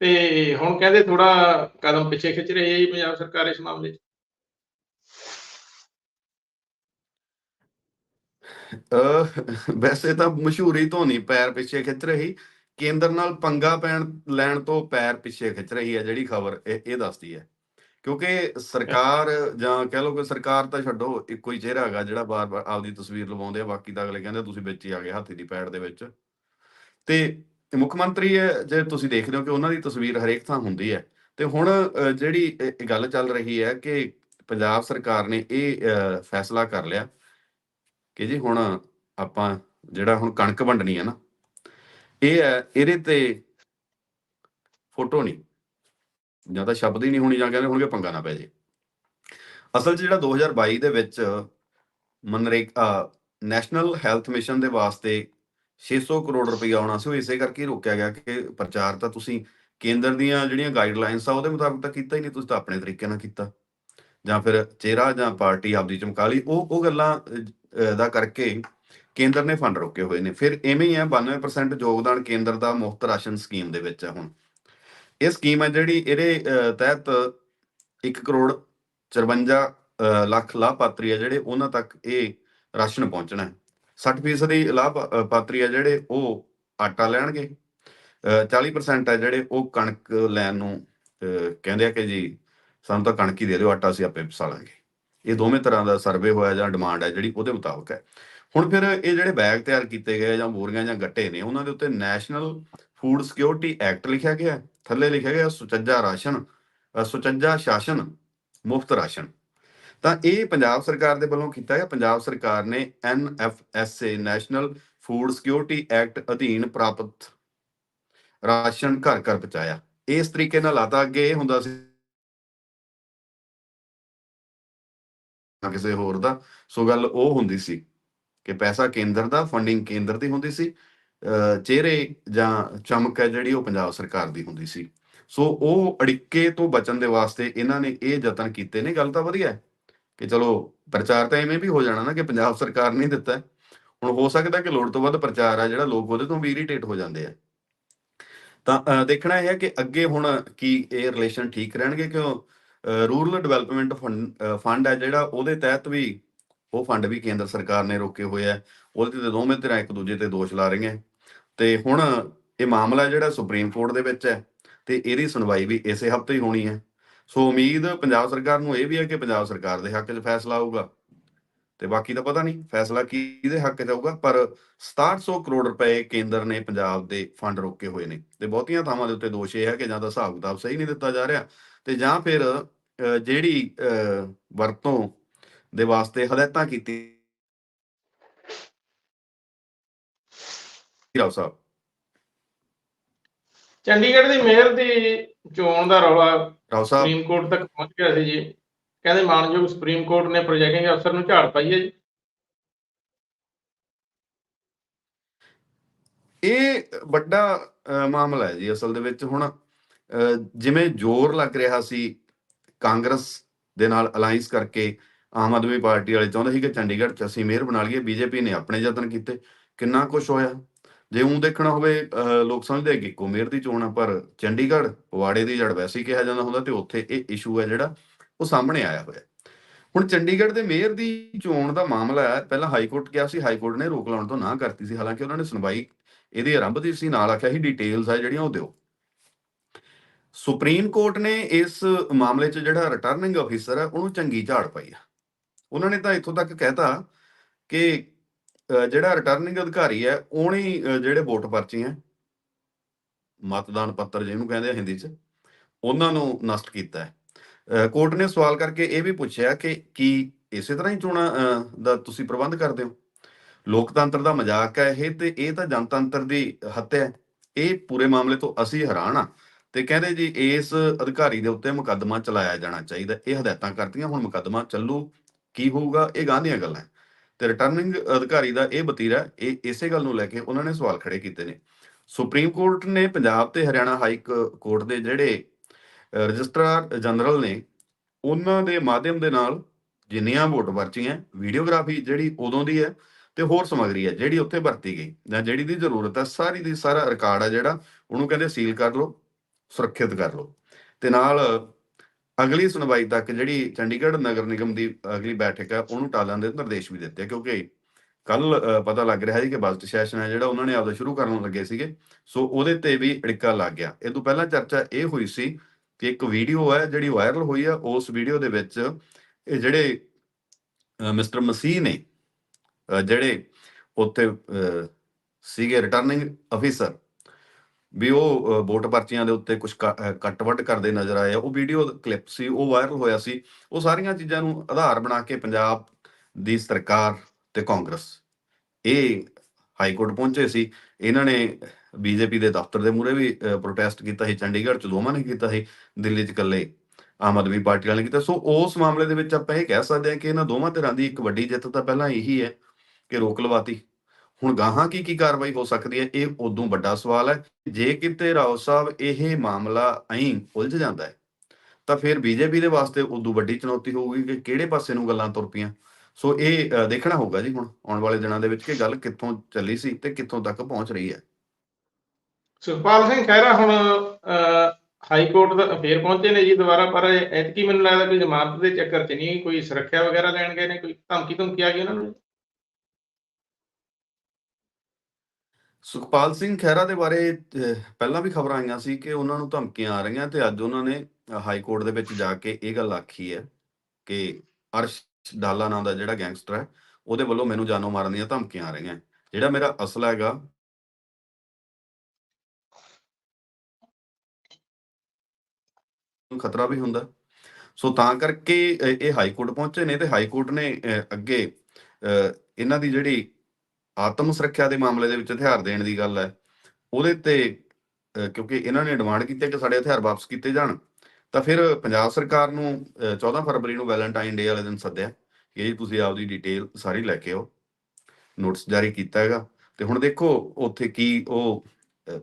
ਤੇ ਹੁਣ ਕਹਿੰਦੇ ਥੋੜਾ ਕਦਮ ਪਿੱਛੇ ਖਿੱਚ ਰਹੀ ਹੈ ਜੀ ਪੰਜਾਬ ਸਰਕਾਰ ਇਸ ਮਾਮਲੇ 'ਚ। ਵੈਸੇ ਤਾਂ ਮਸ਼ਹੂਰੀ ਤੋਂ ਨਹੀਂ ਪੈਰ ਪਿੱਛੇ ਖਿੱਚ ਰਹੀ। ਕੇਂਦਰ ਨਾਲ ਪੰਗਾ ਪੈਣ, ਲੈਣ ਤੋਂ ਪੈਰ ਪਿੱਛੇ ਖਿੱਚ ਰਹੀ ਹੈ, ਜਿਹੜੀ ਖਬਰ ਇਹ ਦੱਸਦੀ ਹੈ। ਕਿਉਂਕਿ ਸਰਕਾਰ ਜਾਂ ਕਹਿ ਲਓ ਕਿ ਸਰਕਾਰ ਤਾਂ ਛੱਡੋ, ਇੱਕੋ ਹੀ ਚਿਹਰਾ ਹੈਗਾ ਜਿਹੜਾ ਬਾਰ-ਬਾਰ ਆਪਦੀ ਤਸਵੀਰ ਲਵਾਉਂਦੇ ਆ, ਬਾਕੀ ਤਾਂ ਅਗਲੇ ਕਹਿੰਦੇ ਤੁਸੀਂ ਵਿੱਚ ਹੀ ਆ ਗਏ, ਹਾਥੀ ਦੀ ਪੈੜ ਦੇ ਵਿੱਚ। ਤੇ ਮੁੱਖ ਮੰਤਰੀ ਹੈ, ਜੇ ਤੁਸੀਂ ਦੇਖਦੇ ਹੋ ਕਿ ਉਹਨਾਂ ਦੀ ਤਸਵੀਰ ਹਰੇਕ ਥਾਂ ਹੁੰਦੀ ਹੈ। ਤੇ ਹੁਣ ਜਿਹੜੀ ਗੱਲ ਚੱਲ ਰਹੀ ਹੈ ਕਿ ਪੰਜਾਬ ਸਰਕਾਰ ਨੇ ਇਹ ਫੈਸਲਾ ਕਰ ਲਿਆ ਕਿ ਜੀ ਹੁਣ ਆਪਾਂ ਜਿਹੜਾ ਹੁਣ ਕਣਕ ਵੰਡਣੀ ਹੈ ਨਾ ਇਹ ਹੈ, ਇਹਦੇ ਤੇ ਫੋਟੋ ਨਹੀਂ। ਜਾਂ ਤਾਂ ਸ਼ਬਦ ਹੀ ਨਹੀਂ ਹੋਣੀ ਜਾਂ ਕਹਿੰਦੇ ਹੋਣਗੇ ਪੰਗਾ ਨਾ ਪੈ ਜੇ। ਅਸਲ 'ਚ ਜਿਹੜਾ 2022 ਦੇ ਵਿੱਚ ਮਨਰੇਗਾ ਨੈਸ਼ਨਲ ਹੈਲਥ ਮਿਸ਼ਨ ਦੇ ਵਾਸਤੇ 600 ਕਰੋੜ ਰੁਪਏ ਆਉਣਾ ਸੀ, ਉਹ ਇਸੇ ਕਰਕੇ ਰੋਕਿਆ ਗਿਆ ਕਿ ਪ੍ਰਚਾਰ ਤਾਂ ਤੁਸੀਂ ਕੇਂਦਰ ਦੀਆਂ ਜਿਹੜੀਆਂ ਗਾਈਡਲਾਈਨਸ ਆ, ਉਹਦੇ ਮੁਤਾਬਕ ਤਾਂ ਕੀਤਾ ਹੀ ਨਹੀਂ, ਤੁਸੀਂ ਤਾਂ ਆਪਣੇ ਤਰੀਕੇ ਨਾਲ ਕੀਤਾ। ਜਾਂ ਫਿਰ ਚਿਹਰਾ ਜਾਂ ਪਾਰਟੀ ਆਪਦੀ ਚਮਕਾ ਲਈ, ਉਹ ਉਹ ਗੱਲਾਂ ਦਾ ਕਰਕੇ ਕੇਂਦਰ ਨੇ ਫੰਡ ਰੋਕੇ ਹੋਏ ਨੇ। ਫਿਰ ਐਵੇਂ ਹੀ ਹੈ 92% ਯੋਗਦਾਨ ਕੇਂਦਰ ਦਾ ਮੁਫਤ ਰਾਸ਼ਨ ਸਕੀਮ ਦੇ ਵਿੱਚ ਹੈ ਹੁਣ। ਇਹ ਸਕੀਮ ਹੈ ਜਿਹੜੀ ਇਹਦੇ ਤਹਿਤ 1 ਕਰੋੜ 54 ਅਹ, ਲੱਖ ਲਾਭਪਾਤਰੀ ਆ ਜਿਹੜੇ ਉਹਨਾਂ ਤੱਕ ਇਹ ਰਾਸ਼ਨ ਪਹੁੰਚਣਾ ਹੈ। 60% ਦੀ ਲਾਭ ਪਾਤਰੀ ਆ ਜਿਹੜੇ ਉਹ ਆਟਾ ਲੈਣਗੇ। ਅਹ, 40% ਹੈ ਜਿਹੜੇ ਉਹ ਕਣਕ ਲੈਣ ਨੂੰ ਕਹਿੰਦੇ ਆ ਕਿ ਜੀ ਸਾਨੂੰ ਤਾਂ ਕਣਕ ਹੀ ਦੇ ਦਿਓ ਆਟਾ ਅਸੀਂ ਆਪੇ ਪਿਸਾ ਲਾਂਗੇ ਇਹ ਦੋਵੇਂ ਤਰ੍ਹਾਂ ਦਾ ਸਰਵੇ ਹੋਇਆ ਜਾਂ ਡਿਮਾਂਡ ਹੈ ਜਿਹੜੀ ਉਹਦੇ ਮੁਤਾਬਕ ਹੈ। ਹੁਣ ਫਿਰ ਇਹ ਜਿਹੜੇ ਬੈਗ ਤਿਆਰ ਕੀਤੇ ਗਏ ਜਾਂ ਬੋਰੀਆਂ ਜਾਂ ਗੱਟੇ ਨੇ, ਉਹਨਾਂ ਦੇ ਉੱਤੇ ਨੈਸ਼ਨਲ ਫੂਡ ਸਿਕਿਉਰਿਟੀ ਐਕਟ ਲਿਖਿਆ ਗਿਆ। ਥੱਲੇ ਲਿਖਿਆ ਗਿਆ ਸੁਚੱਜਾ ਰਾਸ਼ਨ ਸੁਚੱਜਾ ਸ਼ਾਸਨ, ਮੁਫਤ ਰਾਸ਼ਨ। ਤਾਂ ਇਹ ਪੰਜਾਬ ਸਰਕਾਰ ਦੇ ਵੱਲੋਂ ਕੀਤਾ ਗਿਆ। ਪੰਜਾਬ ਸਰਕਾਰ ਨੇ NFSA national food security act ਅਧੀਨ ਪ੍ਰਾਪਤ ਰਾਸ਼ਨ ਘਰ ਘਰ ਪਹੁੰਚਾਇਆ। ਇਸ ਤਰੀਕੇ ਨਾਲ ਆਤਾ ਅੱਗੇ ਇਹ ਹੁੰਦਾ ਸੀ ਕਿਸੇ ਹੋਰ ਦਾ। ਸੋ ਗੱਲ ਉਹ ਹੁੰਦੀ ਸੀ। ਕਿ ਪੈਸਾ ਕੇਂਦਰ ਦਾ ਫੰਡਿੰਗ ਕੇਂਦਰ ਦੀ ਹੁੰਦੀ ਸੀ ਚਿਹਰੇ ਜਾਂ ਚਮਕ ਹੈ ਜਿਹੜੀ ਉਹ ਪੰਜਾਬ ਸਰਕਾਰ ਦੀ ਹੁੰਦੀ ਸੀ। ਸੋ ਉਹ ਅੜਿੱਕੇ ਤੋਂ ਬਚਣ ਦੇ ਵਾਸਤੇ ਇਹਨਾਂ ਨੇ ਇਹ ਯਤਨ ਕੀਤੇ ਨੇ। ਗੱਲ ਤਾਂ ਵਧੀਆ ਹੈ ਕਿ ਚਲੋ ਪ੍ਰਚਾਰ ਤਾਂ ਐਵੇਂ ਵੀ ਹੋ ਜਾਣਾ ਨਾ ਕਿ ਪੰਜਾਬ ਸਰਕਾਰ ਨੇ ਦਿੱਤਾ ਹੁਣ ਹੋ ਸਕਦਾ ਕਿ ਲੋੜ ਤੋਂ ਵੱਧ ਪ੍ਰਚਾਰ ਆ ਜਿਹੜਾ ਲੋਕ ਉਹਦੇ ਤੋਂ ਵੀ ਇਰੀਟੇਟ ਹੋ ਜਾਂਦੇ ਆ। ਤਾਂ ਦੇਖਣਾ ਇਹ ਹੈ ਕਿ ਅੱਗੇ ਹੁਣ ਕੀ ਇਹ ਰਿਲੇਸ਼ਨ ਠੀਕ ਰਹਿਣਗੇ ਕਿਉਂ? ਰੂਰਲ ਡਿਵੈਲਪਮੈਂਟ ਫੰਡ ਹੈ ਜਿਹੜਾ ਉਹਦੇ ਤਹਿਤ ਵੀ ਉਹ ਫੰਡ ਵੀ ਕੇਂਦਰ ਸਰਕਾਰ ਨੇ ਰੋਕੇ ਹੋਏ ਆ ਉਹਦੇ ਤੇ ਦੋਵੇਂ ਧਿਰਾਂ ਇੱਕ ਦੂਜੇ ਤੇ ਦੋਸ਼ ਲਾ ਰਹੀਆਂ। ਤੇ ਹੁਣ ਇਹ ਮਾਮਲਾ ਜਿਹੜਾ ਸੁਪਰੀਮ ਕੋਰਟ ਦੇ ਵਿੱਚ ਹੈ ਤੇ ਇਹਦੀ ਸੁਣਵਾਈ ਵੀ ਇਸੇ ਹਫ਼ਤੇ ਹੀ ਹੋਣੀ ਹੈ। ਸੋ ਉਮੀਦ ਪੰਜਾਬ ਸਰਕਾਰ ਨੂੰ ਇਹ ਵੀ ਹੈ ਕਿ ਪੰਜਾਬ ਸਰਕਾਰ ਦੇ ਹੱਕ 'ਚ ਫੈਸਲਾ ਆਊਗਾ। ਤੇ ਬਾਕੀ ਤਾਂ ਪਤਾ ਨਹੀਂ ਫੈਸਲਾ ਕਿਹਦੇ ਹੱਕ 'ਚ ਆਊਗਾ ਪਰ 6700 ਕਰੋੜ ਰੁਪਏ ਕੇਂਦਰ ਨੇ ਪੰਜਾਬ ਦੇ ਫੰਡ ਰੋਕੇ ਹੋਏ ਨੇ। ਤੇ ਬਹੁਤੀਆਂ ਥਾਵਾਂ ਦੇ ਉੱਤੇ ਦੋਸ਼ ਇਹ ਹੈ ਕਿ ਜਾਂ ਤਾਂ ਹਿਸਾਬ ਕਿਤਾਬ ਸਹੀ ਨਹੀਂ ਦਿੱਤਾ ਜਾ ਰਿਹਾ ਤੇ ਜਾਂ ਫਿਰ ਜਿਹੜੀ ਅਹ, ਵਰਤੋਂ ਦੇ ਵਾਸਤੇ ਹਦਾਇਤਾਂ ਕੀਤੀ। ਰਾਓ ਸਾਹਿਬ। ਚੰਡੀਗੜ੍ਹ ਦੀ ਮੇਅਰ ਦੀ ਚੋਣ ਦਾ ਰੌਲਾ ਰਾਓ ਸਾਹਿਬ। ਸੁਪਰੀਮ ਕੋਰਟ ਤੱਕ ਪਹੁੰਚ ਗਿਆ ਸੀ ਜੀ। ਕਹਿੰਦੇ ਮਾਨਯੋਗ ਸੁਪਰੀਮ ਕੋਰਟ ਨੇ ਪ੍ਰੋਜੈਕਟਿੰਗ ਅਫਸਰ ਨੂੰ ਝਾੜ ਪਾਈ ਹੈ ਜੀ। ਇਹ ਵੱਡਾ ਮਾਮਲਾ ਹੈ ਜੀ ਅਸਲ ਦੇ ਵਿੱਚ ਹੁਣ ਜਿਵੇਂ ਜ਼ੋਰ ਲੱਗ ਰਿਹਾ ਸੀ ਕਾਂਗਰਸ ਦੇ ਨਾਲ ਅਲਾਈਅੰਸ ਕਰਕੇ ਆਮ ਆਦਮੀ ਪਾਰਟੀ ਵਾਲੇ ਚਾਹੁੰਦੇ ਸੀ ਕਿ ਚੰਡੀਗੜ੍ਹ ਚ ਅਸੀਂ ਮੇਅਰ ਬਣਾ ਲਈਏ ਬੀਜੇਪੀ ਨੇ ਆਪਣੇ ਯਤਨ ਕੀਤੇ। ਕਿੰਨਾ ਕੁਝ ਹੋਇਆ? ਜੇ ਉਹ ਦੇਖਣਾ ਹੋਵੇ ਅਹ, ਲੋਕ ਸਮਝਦੇ ਕਿ ਇੱਕੋ ਮੇਅਰ ਦੀ ਚੋਣ ਆ ਪਰ ਚੰਡੀਗੜ੍ਹ ਪਵਾੜੇ ਦੀ ਜੜ ਵੈਸੇ ਹੀ ਕਿਹਾ ਜਾਂਦਾ ਹੁੰਦਾ ਤੇ ਉੱਥੇ ਇਹ ਇਸ਼ੂ ਹੈ ਜਿਹੜਾ ਉਹ ਸਾਹਮਣੇ ਆਇਆ ਹੋਇਆ। ਹੁਣ ਚੰਡੀਗੜ੍ਹ ਦੇ ਮੇਅਰ ਦੀ ਚੋਣ ਦਾ ਮਾਮਲਾ ਹੈ ਪਹਿਲਾਂ ਹਾਈ ਕੋਰਟ ਗਿਆ ਸੀ ਹਾਈ ਕੋਰਟ ਨੇ ਰੋਕ ਲਾਉਣ ਤੋਂ ਨਾ ਕਰਤੀ ਸੀ। ਹਾਲਾਂਕਿ ਉਹਨਾਂ ਨੇ ਸੁਣਵਾਈ ਇਹਦੀ ਆਰੰਭ ਦੀ ਸੀ ਨਾਲ ਆਖਿਆ ਸੀ ਡਿਟੇਲਸ ਆ ਜਿਹੜੀਆਂ ਉਹ ਦਿਓ। ਸੁਪਰੀਮ ਕੋਰਟ ਨੇ ਇਸ ਮਾਮਲੇ 'ਚ ਜਿਹੜਾ ਰਿਟਰਨਿੰਗ ਅਫੀਸਰ ਹੈ ਉਹਨੂੰ ਚੰਗੀ ਝਾੜ ਪਾਈ ਆ। ਉਹਨਾਂ ਨੇ ਤਾਂ ਇੱਥੋਂ ਤੱਕ ਕਹਿਤਾ ਕਿ ਜਿਹੜਾ ਰਿਟਰਨਿੰਗ ਅਧਿਕਾਰੀ ਹੈ, ਉਹਨੇ ਜਿਹੜੇ ਵੋਟ ਪਰਚੀਆਂ ਮਤਦਾਨ ਪੱਤਰ ਜਿਹਨੂੰ ਕਹਿੰਦੇ ਆ ਹਿੰਦੀ 'ਚ, ਉਹਨਾਂ ਨੂੰ ਨਸ਼ਟ ਕੀਤਾ ਹੈ। ਕੋਰਟ ਨੇ ਸਵਾਲ ਕਰਕੇ ਇਹ ਵੀ ਪੁੱਛਿਆ ਕਿ ਕੀ ਇਸੇ ਤਰ੍ਹਾਂ ਹੀ ਚੋਣਾਂ ਦਾ ਤੁਸੀਂ ਪ੍ਰਬੰਧ ਕਰਦੇ ਹੋ? ਲੋਕਤੰਤਰ ਦਾ ਮਜ਼ਾਕ ਹੈ ਇਹ ਤੇ ਇਹ ਤਾਂ ਜਨਤੰਤਰ ਦੀ ਹੱਤਿਆ ਹੈ। ਇਹ ਪੂਰੇ ਮਾਮਲੇ ਤੋਂ ਅਸੀਂ ਹੈਰਾਨ ਆ ਤੇ ਕਹਿੰਦੇ ਜੀ ਇਸ ਅਧਿਕਾਰੀ ਦੇ ਉੱਤੇ ਮੁਕੱਦਮਾ ਚਲਾਇਆ ਜਾਣਾ ਚਾਹੀਦਾ, ਇਹ ਹਦਾਇਤਾਂ ਕਰਤੀਆਂ, ਹੁਣ ਮੁਕੱਦਮਾ ਚੱਲੂ। ਕੀ ਹੋਊਗਾ? ਇਹ ਗਾਂ ਗੱਲਾਂ ਤੇ ਰਿਟਰਨਿੰਗ ਅਧਿਕਾਰੀ ਦਾ ਇਹ ਬਤੀਰਾ ਇਹ ਇਸੇ ਗੱਲ ਨੂੰ ਲੈ ਕੇ ਉਹਨਾਂ ਨੇ ਸਵਾਲ ਖੜੇ ਕੀਤੇ ਨੇ। ਸੁਪਰੀਮ ਕੋਰਟ ਨੇ ਪੰਜਾਬ ਤੇ ਹਰਿਆਣਾ ਹਾਈ ਕੋਰਟ ਦੇ ਜਿਹੜੇ ਰਜਿਸਟਰਾਰ ਜਨਰਲ ਨੇ, ਉਹਨਾਂ ਦੇ ਮਾਧਿਅਮ ਦੇ ਨਾਲ ਜਿੰਨੀਆਂ ਵੋਟ ਪਰਚੀਆਂ ਵੀਡੀਓਗ੍ਰਾਫੀ ਜਿਹੜੀ ਉਦੋਂ ਦੀ ਹੈ ਤੇ ਹੋਰ ਸਮੱਗਰੀ ਹੈ, ਜਿਹੜੀ ਉੱਥੇ ਵਰਤੀ ਗਈ ਜਾਂ ਜਿਹੜੀ ਦੀ ਜ਼ਰੂਰਤ ਹੈ, ਸਾਰੀ ਦੀ ਸਾਰਾ ਰਿਕਾਰਡ ਹੈ ਜਿਹੜਾ, ਉਹਨੂੰ ਕਹਿੰਦੇ ਸੀਲ ਕਰ ਲਓ, ਸੁਰੱਖਿਅਤ ਕਰ ਲਓ। ਤੇ ਨਾਲ ਅਗਲੀ ਸੁਣਵਾਈ ਤੱਕ ਜਿਹੜੀ ਚੰਡੀਗੜ੍ਹ ਨਗਰ ਨਿਗਮ ਦੀ ਅਗਲੀ ਬੈਠਕ ਹੈ, ਉਹਨੂੰ ਟਾਲਣ ਦੇ ਨਿਰਦੇਸ਼ ਵੀ ਦਿੱਤੇ ਕਿਉਂਕਿ ਕੱਲ ਪਤਾ ਲੱਗ ਰਿਹਾ ਹੈ ਕਿ ਬਜਟ ਸੈਸ਼ਨ ਹੈ ਜਿਹੜਾ ਉਹਨਾਂ ਨੇ ਆਪਦਾ ਸ਼ੁਰੂ ਕਰਨ ਲੱਗੇ ਸੀਗੇ, ਸੋ ਉਹਦੇ ਤੇ ਵੀ ਅੜਿੱਕਾ ਲੱਗ ਗਿਆ। ਇਹ ਤੋਂ ਪਹਿਲਾਂ ਚਰਚਾ ਇਹ ਹੋਈ ਸੀ ਕਿ ਇੱਕ ਵੀਡੀਓ ਹੈ ਜਿਹੜੀ ਵਾਇਰਲ ਹੋਈ ਹੈ ਉਸ ਵੀਡੀਓ ਦੇ ਵਿੱਚ ਇਹ ਜਿਹੜੇ ਮਿਸਟਰ ਮਸੀਹ ਨੇ ਜਿਹੜੇ ਉੱਥੇ ਸੀਗੇ ਰਿਟਰਨਿੰਗ ਅਫੀਸਰ ਵੀ ਉਹ ਵੋਟ ਪਰਚੀਆਂ ਦੇ ਉੱਤੇ ਕੁਝ ਕੱਟ-ਵੱਟ ਕਰਦੇ ਨਜ਼ਰ ਆਏ ਉਹ ਵੀਡੀਓ ਕਲਿੱਪ ਸੀ, ਉਹ ਵਾਇਰਲ ਹੋਇਆ ਸੀ। ਉਹ ਸਾਰੀਆਂ ਚੀਜ਼ਾਂ ਨੂੰ ਆਧਾਰ ਬਣਾ ਕੇ ਪੰਜਾਬ ਦੀ ਸਰਕਾਰ ਤੇ ਕਾਂਗਰਸ, ਇਹ ਹਾਈ ਕੋਰਟ ਪਹੁੰਚੇ ਸੀ। ਇਹਨਾਂ ਨੇ ਬੀਜੇਪੀ ਦੇ ਦਫ਼ਤਰ ਦੇ ਮੂਹਰੇ ਵੀ ਪ੍ਰੋਟੈਸਟ ਕੀਤਾ ਸੀ। ਚੰਡੀਗੜ੍ਹ ਚ ਦੋਵਾਂ ਨੇ ਕੀਤਾ ਸੀ। ਦਿੱਲੀ ਚ ਇਕੱਲੇ ਆਮ ਆਦਮੀ ਪਾਰਟੀ ਵਾਲਿਆਂ ਨੇ ਕੀਤਾ। ਸੋ ਉਸ ਮਾਮਲੇ ਦੇ ਵਿੱਚ ਆਪਾਂ ਇਹ ਕਹਿ ਸਕਦੇ ਹਾਂ ਕਿ ਇਹਨਾਂ ਦੋਵਾਂ ਧਿਰਾਂ ਦੀ ਇੱਕ ਵੱਡੀ ਜਿੱਤ ਤਾਂ ਪਹਿਲਾਂ ਇਹੀ ਹੈ ਕਿ ਰੋਕ ਲਵਾਤੀ। ਹੁਣ ਗਾਹਾਂ ਕੀ ਕੀ ਕਾਰਵਾਈ ਹੋ ਸਕਦੀ ਹੈ? ਇਹ ਉਦੋਂ ਵੱਡਾ ਸਵਾਲ ਹੈ। ਜੇ ਕਿਤੇ ਰਾਓ ਸਾਹਿਬ ਇਹ ਮਾਮਲਾ ਐਂ ਉਲਝ ਜਾਂਦਾ ਹੈ ਤਾਂ ਫਿਰ ਬੀਜੇਪੀ ਦੇ ਵਾਸਤੇ ਉਦੋਂ ਵੱਡੀ ਚੁਣੌਤੀ ਹੋਊਗੀ ਕਿ ਕਿਹੜੇ ਪਾਸੇ ਨੂੰ ਗੱਲਾਂ ਤੁਰ ਪਈਆਂ ਸੋ ਇਹ ਦੇਖਣਾ ਹੋਊਗਾ ਜੀ ਹੁਣ ਆਉਣ ਵਾਲੇ ਦਿਨਾਂ ਦੇ ਵਿੱਚ ਕਿ ਗੱਲ ਕਿੱਥੋਂ ਚੱਲੀ ਸੀ ਤੇ ਕਿੱਥੋਂ ਤੱਕ ਪਹੁੰਚ ਰਹੀ ਹੈ। ਸੁਖਪਾਲ ਸਿੰਘ ਖਹਿਰਾ ਹੁਣ ਅਹ, ਹਾਈ ਕੋਰਟ ਦਾ ਫੇਰ ਪਹੁੰਚੇ ਨੇ ਜੀ ਦੁਬਾਰਾ ਪਰ ਐਤਕੀ ਮੈਨੂੰ ਲੱਗਦਾ ਕੋਈ ਜ਼ਮਾਨਤ ਦੇ ਚੱਕਰ 'ਚ ਨਹੀਂ ਕੋਈ ਸੁਰੱਖਿਆ ਵਗੈਰਾ ਲੈਣ ਗਏ ਨੇ ਕੋਈ ਧਮਕੀ ਧਮਕੀ ਆ ਗਈ ਉਹਨਾਂ ਨੂੰ? ਸੁਖਪਾਲ ਸਿੰਘ ਖਹਿਰਾ ਦੇ ਬਾਰੇ ਪਹਿਲਾਂ ਵੀ ਖਬਰਾਂ ਆਈਆਂ ਸੀ ਕਿ ਉਹਨਾਂ ਨੂੰ ਧਮਕੀਆਂ ਆ ਰਹੀਆਂ ਤੇ ਅੱਜ ਉਹਨਾਂ ਨੇ ਹਾਈ ਕੋਰਟ ਦੇ ਵਿੱਚ ਜਾ ਕੇ ਇਹ ਗੱਲ ਆਖੀ ਹੈ ਕਿ ਅਰਸ਼ ਡਾਲਾ ਨਾਂ ਦਾ ਜਿਹੜਾ ਗੈਂਗਸਟਰ ਹੈ ਉਹਦੇ ਵੱਲੋਂ ਮੈਨੂੰ ਜਾਨੋਂ ਮਾਰਨ ਦੀਆਂ ਧਮਕੀਆਂ ਆ ਰਹੀਆਂ। ਜਿਹੜਾ ਮੇਰਾ ਅਸਲ ਹੈਗਾ। ਖਤਰਾ ਵੀ ਹੁੰਦਾ। ਸੋ ਤਾਂ ਕਰਕੇ ਇਹ ਹਾਈ ਕੋਰਟ ਪਹੁੰਚੇ ਨੇ ਤੇ ਹਾਈ ਕੋਰਟ ਨੇ ਅ, ਅੱਗੇ ਅ, ਇਹਨਾਂ ਦੀ ਜਿਹੜੀ ਆਤਮ ਸੁਰੱਖਿਆ ਦੇ ਮਾਮਲੇ ਦੇ ਵਿੱਚ ਹਥਿਆਰ ਦੇਣ ਦੀ ਗੱਲ ਹੈ। ਉਹਦੇ ਤੇ ਕਿਉਂਕਿ ਇਹਨਾਂ ਨੇ ਡਿਮਾਂਡ ਕੀਤੀ ਹੈ ਕਿ ਸਾਡੇ ਹਥਿਆਰ ਵਾਪਸ ਕੀਤੇ ਜਾਣ। ਤਾਂ ਫਿਰ ਪੰਜਾਬ ਸਰਕਾਰ ਨੂੰ ਅ, 14 ਫਰਵਰੀ ਨੂੰ ਵੈਲੈਂਟਾਈਨ ਡੇ ਵਾਲੇ ਦਿਨ ਸੱਦਿਆ ਕਿ ਜੀ ਤੁਸੀਂ ਆਪਦੀ ਡਿਟੇਲ ਸਾਰੀ ਲੈ ਕੇ ਆਓ। ਨੋਟਿਸ ਜਾਰੀ ਕੀਤਾ ਹੈਗਾ। ਤੇ ਹੁਣ ਦੇਖੋ ਉੱਥੇ ਕੀ ਉਹ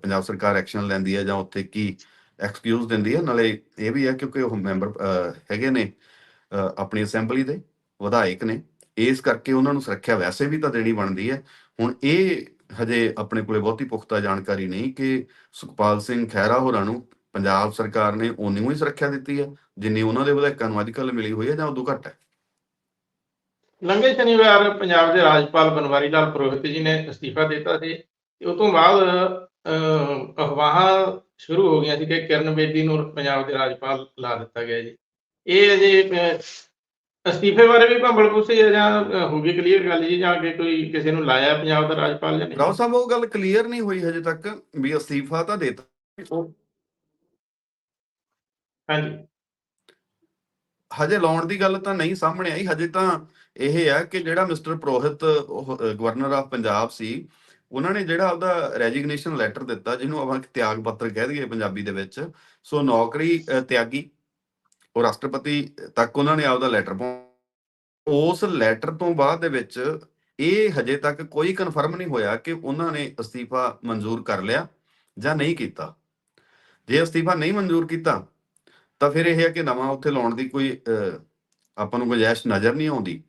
ਪੰਜਾਬ ਸਰਕਾਰ ਐਕਸ਼ਨ ਲੈਂਦੀ ਹੈ ਜਾਂ ਉੱਥੇ ਕੀ ਐਕਸਕਿਊਜ਼ ਦਿੰਦੀ ਹੈ। ਨਾਲੇ ਇਹ ਵੀ ਹੈ ਕਿਉਂਕਿ ਉਹ ਮੈਂਬਰ ਹੈਗੇ ਨੇ ਆਪਣੀ ਅਸੈਂਬਲੀ ਦੇ ਵਿਧਾਇਕ ਨੇ। ਇਸ ਕਰਕੇ ਉਹਨਾਂ ਨੂੰ ਸੁਰੱਖਿਆ ਵੈਸੇ ਵੀ ਤਾਂ ਦੇਣੀ ਬਣਦੀ ਹੈ। ਹੁਣ ਇਹ ਹਜੇ ਆਪਣੇ ਕੋਲੇ ਬਹੁਤੀ ਪੁਖਤਾ ਜਾਣਕਾਰੀ ਨਹੀਂ ਕਿ ਸੁਖਪਾਲ ਸਿੰਘ ਖਹਿਰਾ ਹੋਰਾਂ ਨੂੰ ਪੰਜਾਬ ਸਰਕਾਰ ਨੇ ਉਨੀ ਹੀ ਸੁਰੱਖਿਆ ਦਿੱਤੀ ਹੈ ਜਿੰਨੀ ਉਹਨਾਂ ਦੇ ਵਿਧਾਇਕਾਂ ਨੂੰ ਅੱਜ ਮਿਲੀ ਹੋਈ ਹੈ ਜਾਂ ਉਦੋਂ ਘੱਟ ਹੈ। ਲੰਘੇ ਸ਼ਨੀਵਾਰ ਪੰਜਾਬ ਦੇ ਰਾਜਪਾਲ ਬਨਵਾਰੀ ਲਾਲ ਪੁਰੋਹਿਤ ਜੀ ਨੇ ਅਸਤੀਫਾ ਦਿੱਤਾ ਸੀ ਤੇ ਉਸ ਤੋਂ ਬਾਅਦ ਅਹ, ਅਫਵਾਹਾਂ ਸ਼ੁਰੂ ਹੋ ਗਈਆਂ ਸੀ ਕਿ ਕਿਰਨ ਬੇਦੀ ਨੂੰ ਪੰਜਾਬ ਦੇ ਰਾਜਪਾਲ ਲਾ ਦਿੱਤਾ ਗਿਆ ਜੀ। ਇਹ ਅਜੇ ਅਸਤੀਫੇ ਬਾਰੇ ਵੀ ਭੰਬਲ ਪੁੱਛੇ ਹੈ ਜਾਂ ਹੋ ਗਈ ਕਲੀਅਰ ਗੱਲ ਜੀ ਜਾਂ ਕਿ ਕੋਈ ਕਿਸੇ ਨੂੰ ਲਾਇਆ ਪੰਜਾਬ ਦਾ ਰਾਜਪਾਲ ਜਾਂ ਰਾਓ ਨਹੀਂ? ਸਾਹਿਬ ਉਹ ਗੱਲ ਕਲੀਅਰ ਨਹੀਂ ਹੋਈ ਹਜੇ ਤੱਕ ਵੀ ਅਸਤੀਫਾ ਤਾਂ ਦੇਤਾ। ਉਹ ਹਾਂਜੀ। ਹਜੇ ਲਾਉਣ ਦੀ ਗੱਲ ਤਾਂ ਨਹੀਂ ਸਾਹਮਣੇ ਆਈ ਹਜੇ ਤਾਂ ਇਹ ਹੈ ਕਿ ਜਿਹੜਾ mister Purohit governor of Punjab ਸੀ ਉਹਨਾਂ ਨੇ ਜਿਹੜਾ ਆਪਦਾ ਰੈਜਿਗਨੇਸ਼ਨ ਲੈਟਰ ਦਿੱਤਾ ਜਿਹਨੂੰ ਆਪਾਂ ਤਿਆਗ ਪੱਤਰ ਕਹਿ ਦਈਏ ਪੰਜਾਬੀ ਦੇ ਵਿੱਚ ਸੋ ਨੌਕਰੀ ਤਿਆਗੀ। ਉਹ ਰਾਸ਼ਟਰਪਤੀ ਤੱਕ ਉਹਨਾਂ ਨੇ ਆਪਦਾ ਲੈਟਰ ਉਸ ਲੈਟਰ ਤੋਂ ਬਾਅਦ ਦੇ ਵਿੱਚ ਇਹ ਹਜੇ ਤੱਕ ਕੋਈ ਕਨਫਰਮ ਨਹੀਂ ਹੋਇਆ ਕਿ ਉਹਨਾਂ ਨੇ ਅਸਤੀਫਾ ਮਨਜ਼ੂਰ ਕਰ ਲਿਆ ਜਾਂ ਨਹੀਂ ਕੀਤਾ। ਜੇ ਅਸਤੀਫਾ ਨਹੀਂ ਮਨਜ਼ੂਰ ਕੀਤਾ, ਤਾਂ ਫਿਰ ਇਹ ਹੈ ਕਿ ਨਵਾਂ ਉੱਥੇ ਲਾਉਣ ਦੀ ਕੋਈ ਆਪਾਂ ਨੂੰ ਗੁੰਜਾਇਸ਼ ਨਜ਼ਰ ਨਹੀਂ ਆਉਂਦੀ।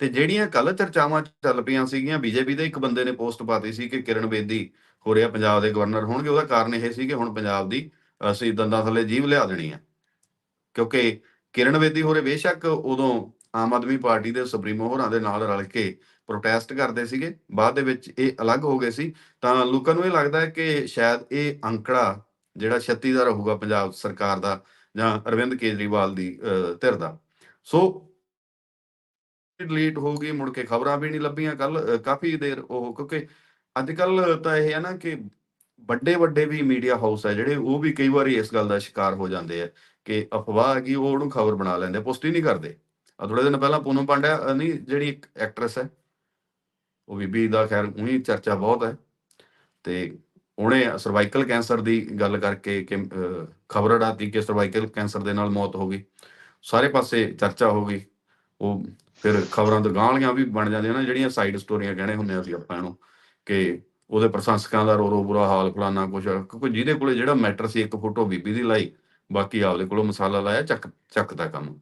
ਤੇ ਜਿਹੜੀਆਂ ਕੱਲ ਚਰਚਾਵਾਂ ਚੱਲ ਪਈਆਂ ਸੀਗੀਆਂ ਬੀਜੇਪੀ ਦੇ ਇੱਕ ਬੰਦੇ ਨੇ ਪੋਸਟ ਪਾਤੀ ਸੀ ਕਿ ਕਿਰਨ ਬੇਦੀ ਹੋ ਰਿਹਾ ਪੰਜਾਬ ਦੇ ਗਵਰਨਰ ਹੋਣਗੇ, ਉਹਦਾ ਕਾਰਨ ਇਹ ਸੀ ਕਿ ਹੁਣ ਪੰਜਾਬ ਦੀ ਅਸੀਂ ਦੰਦਾਂ ਥੱਲੇ ਜੀਵ ਲਿਆ ਦੇਣੀ ਹੈ ਕਿਉਂਕਿ ਕਿਰਨ ਬੇਦੀ ਹੋਰੇ ਬੇਸ਼ੱਕ ਉਦੋਂ ਆਮ ਆਦਮੀ ਪਾਰਟੀ ਦੇ ਸੁਪਰੀਮੋ ਹੋਰਾਂ ਦੇ ਨਾਲ ਰਲ ਕੇ ਪ੍ਰੋਟੈਸਟ ਕਰਦੇ ਸੀਗੇ ਬਾਅਦ ਦੇ ਵਿੱਚ ਇਹ ਅਲੱਗ ਹੋ ਗਏ ਸੀ। ਤਾਂ ਲੋਕਾਂ ਨੂੰ ਇਹ ਲੱਗਦਾ ਹੈ ਕਿ ਸ਼ਾਇਦ ਇਹ ਅੰਕੜਾ ਜਿਹੜਾ 36 ਦਾ ਰਹੂਗਾ ਪੰਜਾਬ ਸਰਕਾਰ ਦਾ ਜਾਂ ਅਰਵਿੰਦ ਕੇਜਰੀਵਾਲ ਦੀ ਅਹ, ਧਿਰ ਦਾ। ਸੋ ਡਿਲੀਟ ਹੋ ਗਈ ਮੁੜ ਕੇ ਖਬਰਾਂ ਵੀ ਨਹੀਂ ਲੱਭੀਆਂ ਕੱਲ ਕਾਫੀ ਦੇਰ ਉਹ ਕਿਉਂਕਿ ਅੱਜ ਕੱਲ ਤਾਂ ਇਹ ਹੈ ਨਾ ਕਿ ਵੱਡੇ ਵੱਡੇ ਵੀ ਮੀਡੀਆ ਹਾਊਸ ਹੈ ਜਿਹੜੇ ਉਹ ਵੀ ਕਈ ਵਾਰੀ ਇਸ ਗੱਲ ਦਾ ਸ਼ਿਕਾਰ ਹੋ ਜਾਂਦੇ ਆ। ਕਿ ਅਫਵਾਹ ਹੈਗੀ, ਉਹ ਉਹਨੂੰ ਖਬਰ ਬਣਾ ਲੈਂਦੇ ਪੁਸ਼ਟੀ ਨਹੀਂ ਕਰਦੇ। ਆ ਥੋੜੇ ਦਿਨ ਪਹਿਲਾਂ ਪੂਨਮ ਪਾਂਡਿਆ ਨਹੀਂ, ਜਿਹੜੀ ਇੱਕ ਐਕਟਰੈਸ ਹੈ, ਉਹ ਬੀਬੀ ਦਾ ਖੈਰ ਉਹੀ ਚਰਚਾ ਬਹੁਤ ਹੈ। ਤੇ ਉਹਨੇ ਸਰਵਾਈਕਲ ਕੈਂਸਰ ਦੀ ਗੱਲ ਕਰਕੇ ਕਿ ਖਬਰ ਉਡਾਤੀ ਕਿ ਸਰਵਾਈਕਲ ਕੈਂਸਰ ਦੇ ਨਾਲ ਮੌਤ ਹੋ ਗਈ। ਸਾਰੇ ਪਾਸੇ ਚਰਚਾ ਹੋ ਗਈ। ਉਹ ਫਿਰ ਖਬਰਾਂ ਦਰਗਾਹ ਗਾਂਹਲੀਆਂ ਵੀ ਬਣ ਜਾਂਦੀਆਂ ਨਾ, ਜਿਹੜੀਆਂ ਸਾਈਡ ਸਟੋਰੀਆਂ ਕਹਿੰਦੇ ਹੁੰਦੇ ਆ ਅਸੀਂ ਆਪਾਂ ਇਹਨੂੰ ਕਿ ਉਹਦੇ ਪ੍ਰਸ਼ੰਸਕਾਂ ਦਾ ਰੋ ਰੋ ਬੁਰਾ ਹਾਲ, ਫਲਾਨਾ ਕੁਛ, ਕਿਉਂਕਿ ਜਿਹਦੇ ਕੋਲੇ ਜਿਹੜਾ ਮੈਟਰ ਸੀ, ਇੱਕ ਫੋਟੋ ਬੀਬੀ ਦੀ ਲਾਈ ਬਾਕੀ ਆਪਦੇ ਕੋਲੋਂ ਮਸਾਲਾ ਲਾਇਆ, ਚੱਕ ਚੱਕ ਦਾ ਕੰਮ।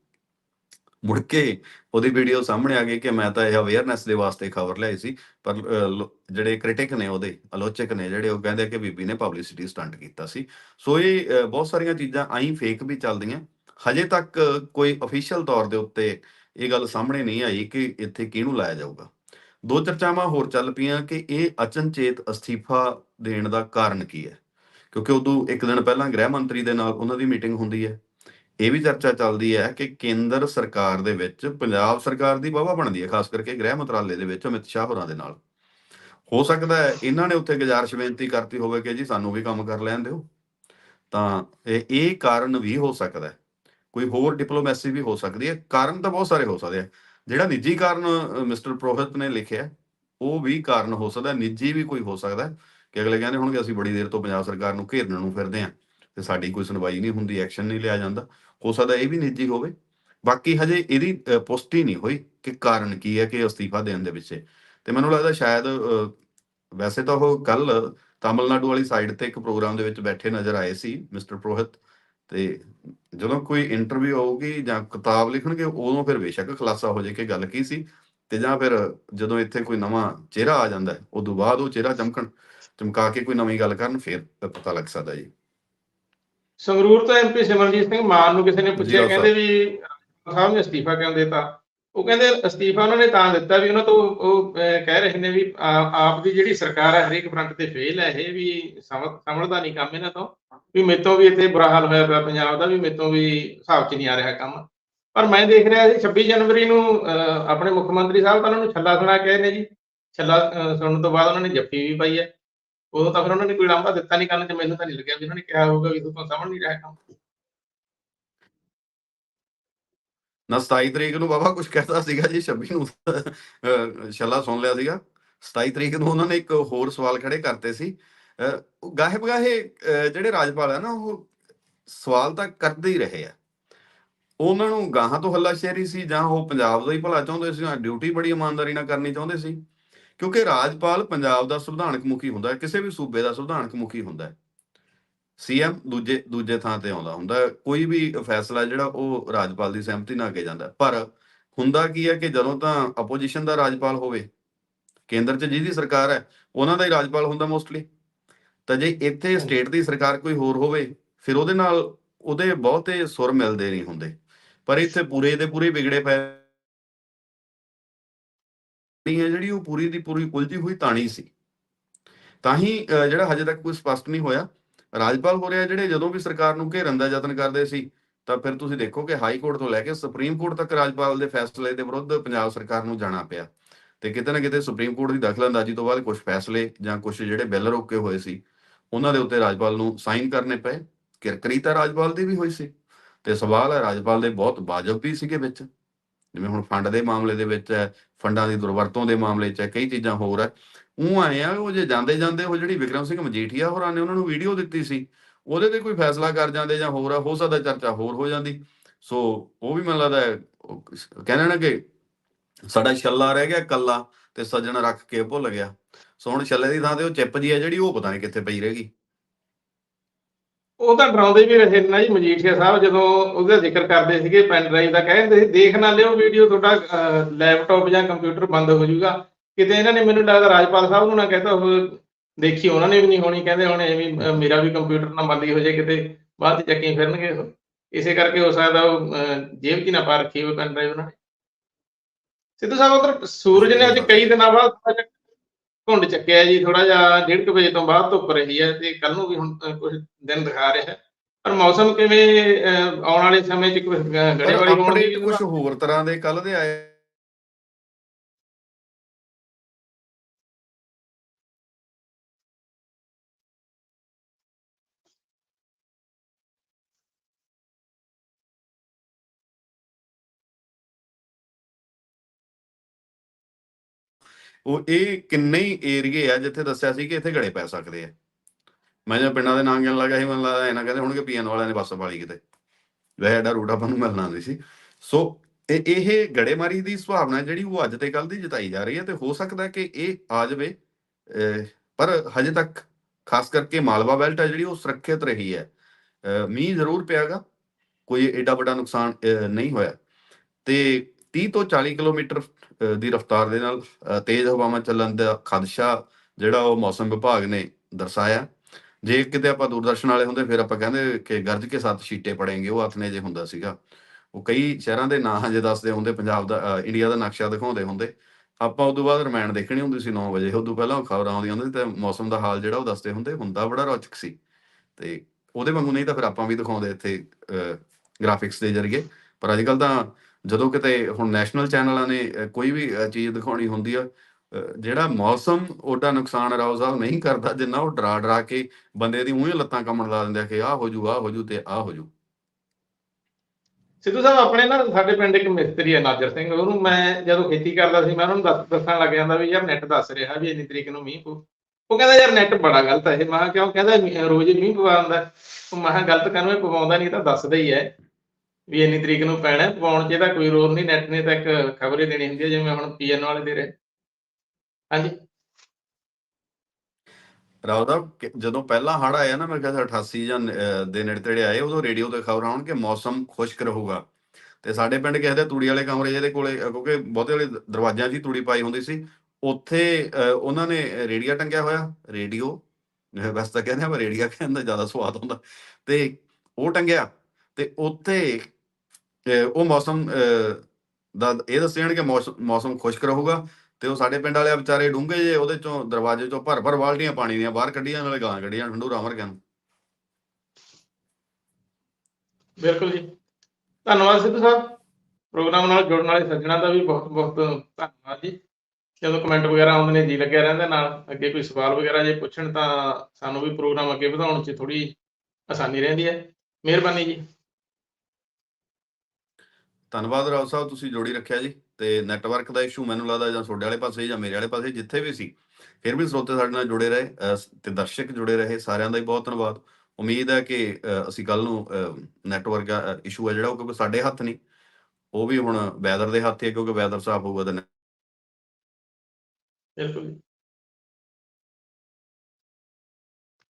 ਮੁੜ ਕੇ ਉਹਦੀ ਵੀਡੀਓ ਸਾਹਮਣੇ ਆ ਗਈ ਕਿ ਮੈਂ ਤਾਂ ਇਹ ਅਵੇਅਰਨੈਸ ਦੇ ਵਾਸਤੇ ਖਬਰ ਲਿਆਈ ਸੀ, ਪਰ ਜਿਹੜੇ ਕ੍ਰਿਟਿਕ ਨੇ ਉਹਦੇ, ਆਲੋਚਕ ਨੇ, ਜਿਹੜੇ ਉਹ ਕਹਿੰਦੇ ਕਿ ਬੀਬੀ ਨੇ ਪਬਲਿਸਿਟੀ ਸਟੰਟ ਕੀਤਾ ਸੀ। ਸੋ ਇਹ ਬਹੁਤ ਸਾਰੀਆਂ ਚੀਜ਼ਾਂ ਆਈ ਫੇਕ ਵੀ ਚੱਲਦੀਆਂ। ਹਜੇ ਤੱਕ ਕੋਈ ਅਫੀਸ਼ੀਅਲ ਤੌਰ ਦੇ ਉੱਤੇ ਇਹ ਗੱਲ ਸਾਹਮਣੇ ਨਹੀਂ ਆਈ ਕਿ ਇੱਥੇ ਕਿਹਨੂੰ ਲਾਇਆ ਜਾਊਗਾ। ਦੋ ਚਰਚਾਵਾਂ ਹੋਰ ਚੱਲ ਪਈਆਂ ਕਿ ਇਹ ਅਚਨਚੇਤ ਅਸਤੀਫਾ ਦੇਣ ਦਾ ਕਾਰਨ ਕੀ ਹੈ। ਕਿਉਂਕਿ ਉਦੋਂ ਇੱਕ ਦਿਨ ਪਹਿਲਾਂ ਗ੍ਰਹਿ ਮੰਤਰੀ ਦੇ ਨਾਲ ਉਹਨਾਂ ਦੀ ਮੀਟਿੰਗ ਹੁੰਦੀ ਹੈ। ਇਹ ਵੀ ਚਰਚਾ ਚੱਲਦੀ ਹੈ ਕਿ ਕੇਂਦਰ ਸਰਕਾਰ ਦੇ ਵਿੱਚ ਪੰਜਾਬ ਸਰਕਾਰ ਦੀ ਵਾਹਵਾ ਬਣਦੀ ਹੈ, ਖਾਸ ਕਰਕੇ ਗ੍ਰਹਿ ਮੰਤਰਾਲੇ ਦੇ ਵਿੱਚ ਅਮਿਤ ਸ਼ਾਹ ਹੋਰਾਂ ਦੇ ਨਾਲ। ਹੋ ਸਕਦਾ ਹੈ ਇਹਨਾਂ ਨੇ ਉੱਥੇ ਗੁਜ਼ਾਰਿਸ਼ ਬੇਨਤੀ ਕਰਤੀ ਹੋਵੇ ਕਿ ਜੀ ਸਾਨੂੰ ਵੀ ਕੰਮ ਕਰ ਲੈਣ ਦਿਓ। ਤਾਂ ਇਹ ਇਹ ਕਾਰਨ ਵੀ ਹੋ ਸਕਦਾ ਹੈ। ਕੋਈ ਹੋਰ ਡਿਪਲੋਮੈਸੀ ਵੀ ਹੋ ਸਕਦੀ ਹੈ। ਕਾਰਨ ਤਾਂ ਬਹੁਤ ਸਾਰੇ ਹੋ ਸਕਦੇ ਆ ਜਿਹੜਾ ਨਿੱਜੀ ਕਾਰਨ ਮਿਸਟਰ ਪ੍ਰੋਹਿਤ ਨੇ ਲਿਖਿਆ, ਉਹ ਵੀ ਕਾਰਨ ਹੋ ਸਕਦਾ ਨਿੱਜੀ ਵੀ ਕੋਈ ਹੋ ਸਕਦਾ ਕਿ ਅਗਲੇ ਕਹਿੰਦੇ ਹੋਣਗੇ, ਅਸੀਂ ਬੜੀ ਦੇਰ ਤੋਂ ਪੰਜਾਬ ਸਰਕਾਰ ਨੂੰ ਘੇਰਨ ਨੂੰ ਫਿਰਦੇ ਹਾਂ ਤੇ ਸਾਡੀ ਕੋਈ ਸੁਣਵਾਈ ਨਹੀਂ ਹੁੰਦੀ, ਐਕਸ਼ਨ ਨਹੀਂ ਲਿਆ ਜਾਂਦਾ। ਹੋ ਸਕਦਾ ਇਹ ਵੀ ਨਿੱਜੀ ਹੋਵੇ। ਬਾਕੀ ਹਜੇ ਇਹਦੀ ਪੁਸ਼ਟੀ ਨਹੀਂ ਹੋਈ ਕਿ ਕਾਰਨ ਕੀ ਹੈ ਕਿ ਅਸਤੀਫਾ ਦੇਣ ਦੇ ਪਿੱਛੇ। ਤੇ ਮੈਨੂੰ ਲੱਗਦਾ ਸ਼ਾਇਦ ਵੈਸੇ ਤਾਂ ਉਹ ਕੱਲ ਤਾਮਿਲਨਾਡੂ ਵਾਲੀ ਸਾਈਡ ਤੇ ਇੱਕ ਪ੍ਰੋਗਰਾਮ ਦੇ ਵਿੱਚ ਬੈਠੇ ਨਜ਼ਰ ਆਏ ਸੀ ਮਿਸਟਰ ਪ੍ਰੋਹਿਤ। ਤੇ ਜਦੋਂ ਕੋਈ ਇੰਟਰਵਿਊ ਆਊਗੀ ਜਾਂ ਕਿਤਾਬ ਲਿਖਣਗੇ, ਉਦੋਂ ਫਿਰ ਬੇਸ਼ੱਕ ਖੁਲਾਸਾ ਹੋ ਜਾਏ ਕਿ ਗੱਲ ਕੀ ਸੀ। ਤੇ ਜਾਂ ਫਿਰ ਜਦੋਂ ਇੱਥੇ ਕੋਈ ਨਵਾਂ ਚਿਹਰਾ ਆ ਜਾਂਦਾ ਹੈ ਉਦੋਂ ਬਾਅਦ ਉਹ ਚਿਹਰਾ ਚਮਕਣ। ਚਮਕਾ ਕੇ ਕੋਈ ਨਵੀਂ ਗੱਲ ਕਰਨ ਫਿਰ ਪਤਾ ਲੱਗ ਸਕਦਾ ਜੀ। ਸੰਗਰੂਰ ਤੋਂ ਐਮਪੀ ਸਿਮਰਜੀਤ ਸਿੰਘ ਮਾਨ ਨੂੰ ਕਿਸੇ ਨੇ ਪੁੱਛਿਆ ਕਹਿੰਦੇ ਵੀ ਸਾਹਿਬ ਨੇ ਅਸਤੀਫਾ ਕਿਉਂ ਦਿੱਤਾ? ਉਹ ਕਹਿੰਦੇ ਅਸਤੀਫਾ ਉਹਨਾਂ ਨੇ ਤਾਂ ਦਿੱਤਾ ਵੀ ਉਹਨਾਂ ਤੋਂ ਉਹ ਕਹਿ ਰਹੇ ਨੇ ਵੀ ਆਪ ਦੀ ਜਿਹੜੀ ਸਰਕਾਰ ਹੈ ਹਰੇਕ ਫਰੰਟ ਤੇ ਫੇਲ ਹੈ ਇਹ ਵੀ ਸਮਝ ਸਮਝਦਾ ਨਹੀਂ ਕੰਮ ਇਹਨਾਂ ਤੋਂ। ਵੀ ਮੇਤੋਂ ਵੀ ਇੱਥੇ ਬੁਰਾ ਹਾਲ ਹੋਇਆ ਪਿਆ ਪੰਜਾਬ ਦਾ ਵੀ ਮੇਤੋਂ ਵੀ ਹਿਸਾਬ 'ਚ ਨਹੀਂ ਆ ਰਿਹਾ ਕੰਮ। ਪਰ ਮੈਂ ਦੇਖ ਰਿਹਾ ਸੀ 26 ਜਨਵਰੀ ਨੂੰ ਆਪਣੇ ਮੁੱਖ ਮੰਤਰੀ ਸਾਹਿਬ ਤਾਂ ਉਹਨਾਂ ਨੂੰ ਛੱਲਾ ਸੁਣਾ ਕੇ ਨੇ ਜੀ। ਛੱਲਾ ਸੁਣਨ ਤੋਂ ਬਾਅਦ ਉਹਨਾਂ ਨੇ ਜੱਫੀ ਵੀ ਪਾਈ ਹੈ। ਉਦੋਂ ਤਾਂ ਫਿਰ ਉਹਨਾਂ ਨੇ ਕੋਈ ਲਾਂਭਾ ਦਿੱਤਾ ਨਹੀਂ ਕੰਨ 'ਚ ਮੈਨੂੰ ਤਾਂ ਨਹੀਂ ਲੱਗਿਆ ਵੀ ਉਹਨਾਂ ਨੇ ਕਿਹਾ ਹੋਊਗਾ ਵੀ ਤੁਹਾਨੂੰ ਸਮਝ ਨਹੀਂ ਰਿਹਾ ਕੰਮ। ਨਾ 27 ਤਰੀਕ ਨੂੰ ਬਾਬਾ ਕੁਝ ਕਹਿਤਾ ਸੀਗਾ ਜੀ 26 ਨੂੰ ਛੱਲਾ ਸੁਣ ਲਿਆ ਸੀਗਾ। 27 ਤਰੀਕ ਨੂੰ ਉਹਨਾਂ ਨੇ ਇੱਕ ਹੋਰ ਸਵਾਲ ਖੜੇ ਕਰਤੇ ਸੀ। ਗਾਹੇ ਬਗਾਹੇ ਜਿਹੜੇ ਰਾਜਪਾਲ ਹੈ ਨਾ, ਉਹ ਸਵਾਲ ਤਾਂ ਕਰਦੇ ਹੀ ਰਹੇ ਆ। ਉਹਨਾਂ ਨੂੰ ਗਾਹਾਂ ਤੋਂ ਹੱਲਾਸ਼ੇਰੀ ਸੀ ਜਾਂ ਉਹ ਪੰਜਾਬ ਦਾ ਹੀ ਭਲਾ ਚਾਹੁੰਦੇ ਸੀ ਜਾਂ ਡਿਊਟੀ ਬੜੀ ਇਮਾਨਦਾਰੀ ਨਾਲ ਕਰਨੀ ਚਾਹੁੰਦੇ ਸੀ? ਕਿਉਂਕਿ ਰਾਜਪਾਲ ਪੰਜਾਬ ਦਾ ਸੰਵਿਧਾਨਕ ਮੁਖੀ ਹੁੰਦਾ ਹੈ, ਕਿਸੇ ਵੀ ਸੂਬੇ ਦਾ ਸੰਵਿਧਾਨਕ ਮੁਖੀ ਹੁੰਦਾ ਹੈ। ਸੀਐਮ ਦੂਜੇ ਦੂਜੇ ਥਾਂ ਤੇ ਆਉਂਦਾ ਹੁੰਦਾ ਕੋਈ ਵੀ ਫੈਸਲਾ ਜਿਹੜਾ ਉਹ ਰਾਜਪਾਲ ਦੀ ਸਹਿਮਤੀ ਨਾਲ ਅੱਗੇ ਜਾਂਦਾ ਪਰ ਹੁੰਦਾ ਕੀ ਹੈ ਕਿ ਜਦੋਂ ਤਾਂ ਆਪੋਜੀਸ਼ਨ ਦਾ ਰਾਜਪਾਲ ਹੋਵੇ, ਕੇਂਦਰ 'ਚ ਜਿਹਦੀ ਸਰਕਾਰ ਹੈ, ਉਹਨਾਂ ਦਾ ਹੀ ਰਾਜਪਾਲ ਹੁੰਦਾ ਮੋਸਟਲੀ ਤਾਂ ਜੇ ਇੱਥੇ ਸਟੇਟ ਦੀ ਸਰਕਾਰ ਕੋਈ ਹੋਰ ਹੋਵੇ, ਫਿਰ ਉਹਦੇ ਨਾਲ ਉਹਦੇ ਬਹੁਤੇ ਸੁਰ ਮਿਲਦੇ ਨਹੀਂ ਹੁੰਦੇ। ਪਰ ਇੱਥੇ ਪੂਰੇ ਦੇ ਪੂਰੇ ਵਿਗੜੇ ਪਏ ਨਹੀਂ ਹੈ ਜਿਹੜੀ ਉਹ ਪੂਰੀ ਦੀ ਪੂਰੀ ਉਲਝੀ ਹੋਈ ਤਾਣੀ ਸੀ। ਤਾਂ ਹੀ ਜਿਹੜਾ ਹਜੇ ਤੱਕ ਕੋਈ ਸਪਸ਼ਟ ਨਹੀਂ ਹੋਇਆ। ਰਾਜਪਾਲ ਹੋ ਰਿਹਾ ਜਿਹੜੇ ਜਦੋਂ ਵੀ ਸਰਕਾਰ ਨੂੰ ਘੇਰਨ ਦਾ ਯਤਨ ਕਰਦੇ ਸੀ, ਤਾਂ ਫਿਰ ਤੁਸੀਂ ਦੇਖੋ ਕਿ ਹਾਈ ਕੋਰਟ ਤੋਂ ਲੈ ਕੇ ਸੁਪਰੀਮ ਕੋਰਟ ਤੱਕ ਰਾਜਪਾਲ ਦੇ ਫੈਸਲੇ ਦੇ ਵਿਰੁੱਧ ਪੰਜਾਬ ਸਰਕਾਰ ਨੂੰ ਜਾਣਾ ਪਿਆ। ਤੇ ਕਿਤੇ ਨਾ ਕਿਤੇ ਸੁਪਰੀਮ ਕੋਰਟ ਦੀ ਦਖਲਅੰਦਾਜ਼ੀ ਤੋਂ ਬਾਅਦ ਕੁਝ ਫੈਸਲੇ ਜਾਂ ਕੁਝ ਜਿਹੜੇ ਬਿੱਲ ਰੋਕੇ ਹੋਏ ਸੀ, ਉਹਨਾਂ ਦੇ ਉੱਤੇ ਰਾਜਪਾਲ ਨੂੰ ਸਾਈਨ ਕਰਨੇ ਪਏ। ਕਿਰਕਰੀ ਤਾਂ ਰਾਜਪਾਲ ਦੀ ਵੀ ਹੋਈ ਸੀ। ਤੇ ਸਵਾਲ ਹੈ ਰਾਜਪਾਲ ਦੇ ਬਹੁਤ ਵਾਜਬ ਵੀ ਸੀਗੇ ਵਿੱਚ। ਜਿਵੇਂ ਹੁਣ ਫੰਡ ਦੇ ਮਾਮਲੇ ਦੇ ਵਿੱਚ ਹੈ, ਫੰਡਾਂ ਦੀ ਦੁਰਵਰਤੋਂ ਦੇ ਮਾਮਲੇ 'ਚ ਹੈ, ਕਈ ਚੀਜ਼ਾਂ ਹੋਰ ਹੈ। ਉਹ ਆਏ ਆ ਉਹ ਜੇ ਜਾਂਦੇ ਜਾਂਦੇ ਉਹ ਜਿਹੜੀ ਵਿਕਰਮ ਸਿੰਘ ਮਜੀਠੀਆ ਹੋਰਾਂ ਨੇ ਉਹਨਾਂ ਨੂੰ ਵੀਡੀਓ ਦਿੱਤੀ ਸੀ, ਉਹਦੇ ਤੇ ਕੋਈ ਫੈਸਲਾ ਕਰ ਜਾਂਦੇ ਜਾਂ ਹੋਰ ਹੋ ਸਕਦਾ ਚਰਚਾ ਹੋਰ ਹੋ ਜਾਂਦੀ। ਸੋ ਉਹ ਵੀ ਮੈਨੂੰ ਲੱਗਦਾ ਕਹਿੰਦੇ ਨੇ ਕਿ ਸਾਡਾ ਛੱਲਾ ਰਹਿ ਗਿਆ ਕੱਲਾ ਤੇ ਸੱਜਣ ਰੱਖ ਕੇ ਭੁੱਲ ਗਿਆ। ਸੋ ਹੁਣ ਛੱਲੇ ਦੀ ਥਾਂ ਤੇ ਉਹ ਚਿੱਪ ਜੀ ਹੈ ਜਿਹੜੀ ਉਹ ਪਤਾ ਨਹੀਂ ਕਿੱਥੇ ਪਈ ਰਹਿ ਗਈ ਉਹ ਤਾਂ ਡਰਾਉਂਦੇ ਵੀ ਰਹੇ ਨਾ ਜੀ, ਮਜੀਠੀਆ ਸਾਹਿਬ ਜਦੋਂ ਉਹਦਾ ਜ਼ਿਕਰ ਕਰਦੇ ਸੀਗੇ ਪੈਨ ਡਰਾਈਵ ਦਾ, ਕਹਿੰਦੇ ਸੀ, ਦੇਖ ਨਾ ਲਿਓ ਵੀਡੀਓ, ਤੁਹਾਡਾ ਲੈਪਟਾਪ ਜਾਂ ਕੰਪਿਊਟਰ ਬੰਦ ਹੋ ਜਾਊਗਾ। ਕਿਤੇ ਇਹਨਾਂ ਨੇ ਮੈਨੂੰ ਲੱਗਦਾ ਰਾਜਪਾਲ ਸਾਹਿਬ ਨੂੰ ਨਾ ਕਹਤਾ ਉਹ ਦੇਖੀ, ਉਹਨਾਂ ਨੇ ਵੀ ਨਹੀਂ ਹੋਣੀ, ਕਹਿੰਦੇ ਹੁਣ ਐਵੇਂ ਮੇਰਾ ਵੀ ਕੰਪਿਊਟਰ ਨਾ ਬੰਦ ਹੋ ਜਾਏ, ਕਿਤੇ ਬਾਅਦ ਚ ਚੱਕੀ ਫਿਰਨਗੇ ਇਸੇ ਕਰਕੇ ਹੋ ਸਕਦਾ ਉਹ ਜੇਬ 'ਚ ਨਾ ਪਾ ਰੱਖੀ ਹੋਵੇ ਪੈਨ ਡਰਾਈਵ ਉਹਨਾਂ ਨੇ। ਸਿੱਧੂ ਸਾਹਿਬ, ਉਧਰ ਸੂਰਜ ਨੇ ਅੱਜ ਕਈ ਦਿਨਾਂ ਬਾਅਦ ਘੁੰਡ ਚੱਕਿਆ ਜੀ ਥੋੜਾ ਜਿਹਾ ਡੇਢ ਕੁ ਵਜੇ ਤੋਂ ਬਾਅਦ ਧੁੱਪ ਰਹੀ ਹੈ ਤੇ ਕੱਲ ਨੂੰ ਵੀ ਹੁਣ ਕੁਝ ਦਿਨ ਦਿਖਾ ਰਿਹਾ ਹੈ। ਪਰ ਮੌਸਮ ਕਿਵੇਂ ਆਉਣ ਵਾਲੇ ਸਮੇਂ 'ਚ ਅਹ, ਗੜੇਵਾਲੀ ਹੋਣ ਕੁਝ ਹੋਰ ਤਰ੍ਹਾਂ ਦੇ ਕੱਲ ਦੇ ਆਏ ਉਹ ਇਹ ਕਿੰਨੇ ਹੀ ਏਰੀਏ ਆ ਜਿੱਥੇ ਦੱਸਿਆ ਸੀ ਕਿ ਇੱਥੇ ਗੜੇ ਪੈ ਸਕਦੇ ਆ। ਮੈਂ ਜਦੋਂ ਪਿੰਡਾਂ ਦੇ ਨਾਂ ਗਿਣ ਲੱਗਾ ਸੀ ਮੈਨੂੰ ਲੱਗਦਾ ਇਹਨਾਂ ਕਹਿੰਦੇ ਹੋਣਗੇ ਪੀਐਨ ਵਾਲਿਆਂ ਨੇ ਬੱਸ ਵਾਲੀ ਕਿਤੇ। ਵੈਸੇ ਐਡਾ ਰੂਟ ਆਪਾਂ ਨੂੰ ਮਿਲਣਾ ਨਹੀਂ ਸੀ। ਸੋ ਇਹ ਗੜੇਮਾਰੀ ਦੀ ਸੁਭਾਵਨਾ ਜਿਹੜੀ ਉਹ ਅੱਜ ਤੇ ਕੱਲ ਦੀ ਜਤਾਈ ਜਾ ਰਹੀ ਹੈ ਤੇ ਹੋ ਸਕਦਾ ਕਿ ਇਹ ਆ ਜਾਵੇ ਅਹ, ਪਰ ਹਜੇ ਤੱਕ ਖਾਸ ਕਰਕੇ ਮਾਲਵਾ ਬੈਲਟ ਹੈ ਜਿਹੜੀ ਉਹ ਸੁਰੱਖਿਅਤ ਰਹੀ ਹੈ। ਅਹ, ਮੀਂਹ ਜ਼ਰੂਰ ਪਿਆਗਾ ਕੋਈ ਏਡਾ ਵੱਡਾ ਨੁਕਸਾਨ ਨਹੀਂ ਹੋਇਆ। ਤੇ 30 ਤੋਂ 40 ਕਿਲੋਮੀਟਰ ਦੀ ਰਫ਼ਤਾਰ ਦੇ ਨਾਲ ਤੇਜ਼ ਹਵਾਵਾਂ ਚੱਲਣ ਦਾ ਖਦਸ਼ਾ ਜਿਹੜਾ ਉਹ ਮੌਸਮ ਵਿਭਾਗ ਨੇ ਦਰਸਾਇਆ। ਜੇ ਕਿਤੇ ਆਪਾਂ ਦੂਰਦਰਸ਼ਨ ਵਾਲੇ ਹੁੰਦੇ, ਫਿਰ ਆਪਾਂ ਕਹਿੰਦੇ ਕਿ ਗਰਜ ਕੇ ਸੱਤ ਛੀਟੇ ਪੜेंगे ਉਹ ਹੱਥ ਜੇ ਹੁੰਦਾ ਸੀਗਾ। ਉਹ ਕਈ ਸ਼ਹਿਰਾਂ ਦੇ ਨਾਂ ਜੇ ਦੱਸਦੇ ਹੁੰਦੇ, ਪੰਜਾਬ ਦਾ ਇੰਡੀਆ ਦਾ ਨਕਸ਼ਾ ਦਿਖਾਉਂਦੇ ਹੁੰਦੇ। ਆਪਾਂ ਉਦੋਂ ਬਾਅਦ ਰਮਾਇਣ ਦੇਖਣੀ ਹੁੰਦੀ ਸੀ 9 ਵਜੇ, ਉਦੋਂ ਪਹਿਲਾਂ ਖਬਰਾਂ ਆਉਂਦੀਆਂ ਹੁੰਦੀਆਂ ਸੀ, ਤੇ ਮੌਸਮ ਦਾ ਹਾਲ ਜਿਹੜਾ ਉਹ ਦੱਸਦੇ ਹੁੰਦੇ, ਹੁੰਦਾ ਬੜਾ ਰੌਚਕ ਸੀ। ਤੇ ਉਹਦੇ ਵਾਂਗੂ ਨਹੀਂ ਤਾਂ ਫਿਰ ਆਪਾਂ ਵੀ ਦਿਖਾਉਂਦੇ ਇੱਥੇ ਗ੍ਰਾਫਿਕਸ ਦੇ ਜ਼ਰੀਏ। ਪਰ ਅੱਜ ਕੱਲ ਤਾਂ ਜਦੋਂ ਕਿਤੇ ਹੁਣ ਨੈਸ਼ਨਲ ਚੈਨਲਾਂ ਨੇ ਕੋਈ ਵੀ ਚੀਜ਼ ਦਿਖਾਉਣੀ ਹੁੰਦੀ ਆ ਜਿਹੜਾ ਮੌਸਮ ਉਹਦਾ ਨੁਕਸਾਨ ਰਾਓ ਸਾਹਿਬ ਨਹੀਂ ਕਰਦਾ, ਜਿੰਨਾ ਉਹ ਡਰਾ ਡਰਾ ਕੇ ਬੰਦੇ ਦੀ ਮੂੰਹ ਲੱਤਾਂ ਕੰਮਣ ਲਾ ਦਿੰਦੇ ਆ ਕਿ ਆਹ ਹੋ ਜੂ ਆਹ ਹੋ ਜੂ ਤੇ ਆਹ ਹੋ ਜੂ ਸਿੱਧੂ ਸਾਹਿਬ, ਆਪਣੇ ਨਾ ਸਾਡੇ ਪਿੰਡ ਇੱਕ ਮਿਸਤਰੀ ਹੈ ਨਾਜਰ ਸਿੰਘ। ਉਹਨੂੰ ਮੈਂ ਜਦੋਂ ਖੇਤੀ ਕਰਦਾ ਸੀ, ਮੈਂ ਉਹਨੂੰ ਦੱਸ, ਦੱਸਣ ਲੱਗ ਜਾਂਦਾ ਵੀ ਯਾਰ ਨੈਟ ਦੱਸ ਰਿਹਾ ਵੀ ਇੰਨੀ ਤਰੀਕ ਨੂੰ ਮੀਂਹ ਪਊ। ਉਹ ਕਹਿੰਦਾ, ਯਾਰ ਨੈਟ ਬੜਾ ਗਲਤ ਹੈ ਇਹ। ਮੈਂ ਕਿਹਾ, ਕਿਉਂ? ਕਹਿੰਦਾ ਰੋਜ਼ ਮੀਂਹ ਪਵਾਉਂਦਾ ਉਹ ਮੈਂ ਕਿਹਾ, ਗਲਤ ਕਾਹਨੂੰ ਇਹ ਪਵਾਉਂਦਾ ਨਹੀਂ ਤਾਂ ਦੱਸਦਾ ਹੀ ਹੈ। ਵੀ ਇੰਨੀ ਤਰੀਕ ਨੂੰ ਪੈਣਾ ਹੈ, 'ਚ ਇਹਦਾ ਕੋਈ ਰੋਲ ਨਹੀਂ ਨੈਟ ਨੇ ਤਾਂ ਇੱਕ ਖਬਰ ਹੀ ਦੇਣੀ ਹੁੰਦੀ ਹੈ ਜਿਵੇਂ ਹੁਣ ਪੀਐਨ ਵਾਲੇ ਦੇ ਰਹੇ। ਹਾਂਜੀ। ਰਾਓ ਜਦੋਂ ਪਹਿਲਾ ਹੜ ਆਇਆ ਨਾ ਮੇਰੇ ਖਿਆਲ 88 ਜਾਂ ਦੇ ਨੇੜੇ ਤੇੜੇ ਆਏ ਉਦੋਂ ਰੇਡੀਓ ਤੇ ਖਬਰ ਆਉਣ ਕਿ ਮੌਸਮ ਖੁਸ਼ਕ ਰਹੂਗਾ। ਤੇ ਸਾਡੇ ਪਿੰਡ ਕਿਸੇ ਦੇ ਤੂੜੀ ਵਾਲੇ ਕਮਰੇ ਜਿਹਦੇ ਕੋਲੇ ਕਿਉਂਕਿ ਬਹੁਤੇ ਵਾਲੇ ਦ- ਦਰਵਾਜ਼ਿਆਂ 'ਚ ਤੂੜੀ ਪਾਈ ਹੁੰਦੀ ਸੀ ਉੱਥੇ ਉਹਨਾਂ ਨੇ ਰੇਡੀਓ ਟੰਗਿਆ ਹੋਇਆ ਰੇਡੀਓ। ਅ, ਵੈਸੇ ਤਾਂ ਕਹਿੰਦੇ ਆ ਰੇਡੀਆ ਕਹਿੰਦਾ ਜ਼ਿਆਦਾ ਸਵਾਦ ਹੁੰਦਾ। ਤੇ ਉਹ ਟੰਗਿਆ ਤੇ ਉੱਥੇ ਅ, ਉਹ ਮੌਸਮ ਅ, ਦਾ ਇਹ ਦੱਸੇ ਜਾਣ ਕਿ ਮੌਸਮ ਖੁਸ਼ਕ ਰਹੂਗਾ ਤੇ ਉਹ ਸਾਡੇ ਪਿੰਡ ਵਾਲੇ ਵਿਚਾਰੇ ਡੂੰਘੇ ਜੇ ਉਹਦੇ ਚੋਂ ਦਰਵਾਜ਼ੇ ਚੋਂ ਭਰ ਭਰ ਬਾਲਟੀਆਂ ਪਾਣੀ ਦੀਆਂ ਬਾਹਰ ਕੱਢੀਆਂ ਨਾਲੇ ਗਾਲਾਂ ਕੱਢੀਆਂ ਠੰਡੂ ਰਾਮਰ ਗਿਆ ਬਿਲਕੁਲ ਜੀ। ਧੰਨਵਾਦ ਸਿੱਧੂ ਸਾਹਿਬ। ਪ੍ਰੋਗਰਾਮ ਨਾਲ ਜੁੜਨ ਵਾਲੇ ਸੱਜਣਾ ਦਾ ਵੀ ਬਹੁਤ ਬਹੁਤ ਧੰਨਵਾਦ ਜੀ। ਜਦੋਂ ਕਮੈਂਟ ਵਗੈਰਾ ਆਉਂਦੇ ਨੇ ਜੀ ਲੱਗਿਆ ਰਹਿੰਦਾ ਨਾਲ। ਅੱਗੇ ਕੋਈ ਸਵਾਲ ਵਗੈਰਾ ਜੇ ਪੁੱਛਣ ਤਾਂ ਸਾਨੂੰ ਵੀ ਪ੍ਰੋਗਰਾਮ ਅੱਗੇ ਵਧਾਉਣ 'ਚ ਥੋੜੀ ਆਸਾਨੀ ਰਹਿੰਦੀ ਹੈ। ਮਿਹਰਬਾਨੀ ਜੀ। ਧੰਨਵਾਦ ਰਾਓ ਸਾਹਿਬ, ਤੁਸੀਂ ਜੋੜੀ ਰੱਖਿਆ ਜੀ ਤੇ ਨੈਟਵਰਕ ਦਾ ਇਸ਼ੂ ਮੈਨੂੰ ਲੱਗਦਾ ਜਾਂ ਤੁਹਾਡੇ ਵਾਲੇ ਪਾਸੇ ਜਾਂ ਮੇਰੇ ਵਾਲੇ ਪਾਸੇ ਜਿੱਥੇ ਵੀ ਸੀ, ਫਿਰ ਵੀ ਸਰੋਤੇ ਸਾਡੇ ਨਾਲ ਜੁੜੇ ਰਹੇ ਤੇ ਦਰਸ਼ਕ ਜੁੜੇ ਰਹੇ, ਸਾਰਿਆਂ ਦਾ ਹੀ ਬਹੁਤ ਧੰਨਵਾਦ। ਉਮੀਦ ਹੈ ਕਿ ਅਸੀਂ ਕੱਲ ਨੂੰ ਨੈਟਵਰਕ ਇਸ਼ੂ ਹੈ ਜਿਹੜਾ ਉਹ ਕਿਉਂਕਿ ਸਾਡੇ ਹੱਥ ਨਹੀਂ, ਉਹ ਵੀ ਹੁਣ ਵੈਦਰ ਦੇ ਹੱਥ ਹੈ ਕਿਉਂਕਿ ਵੈਦਰ ਸਾਫ਼ ਹੋਊਗਾ ਤਾਂ ਬਿਲਕੁਲ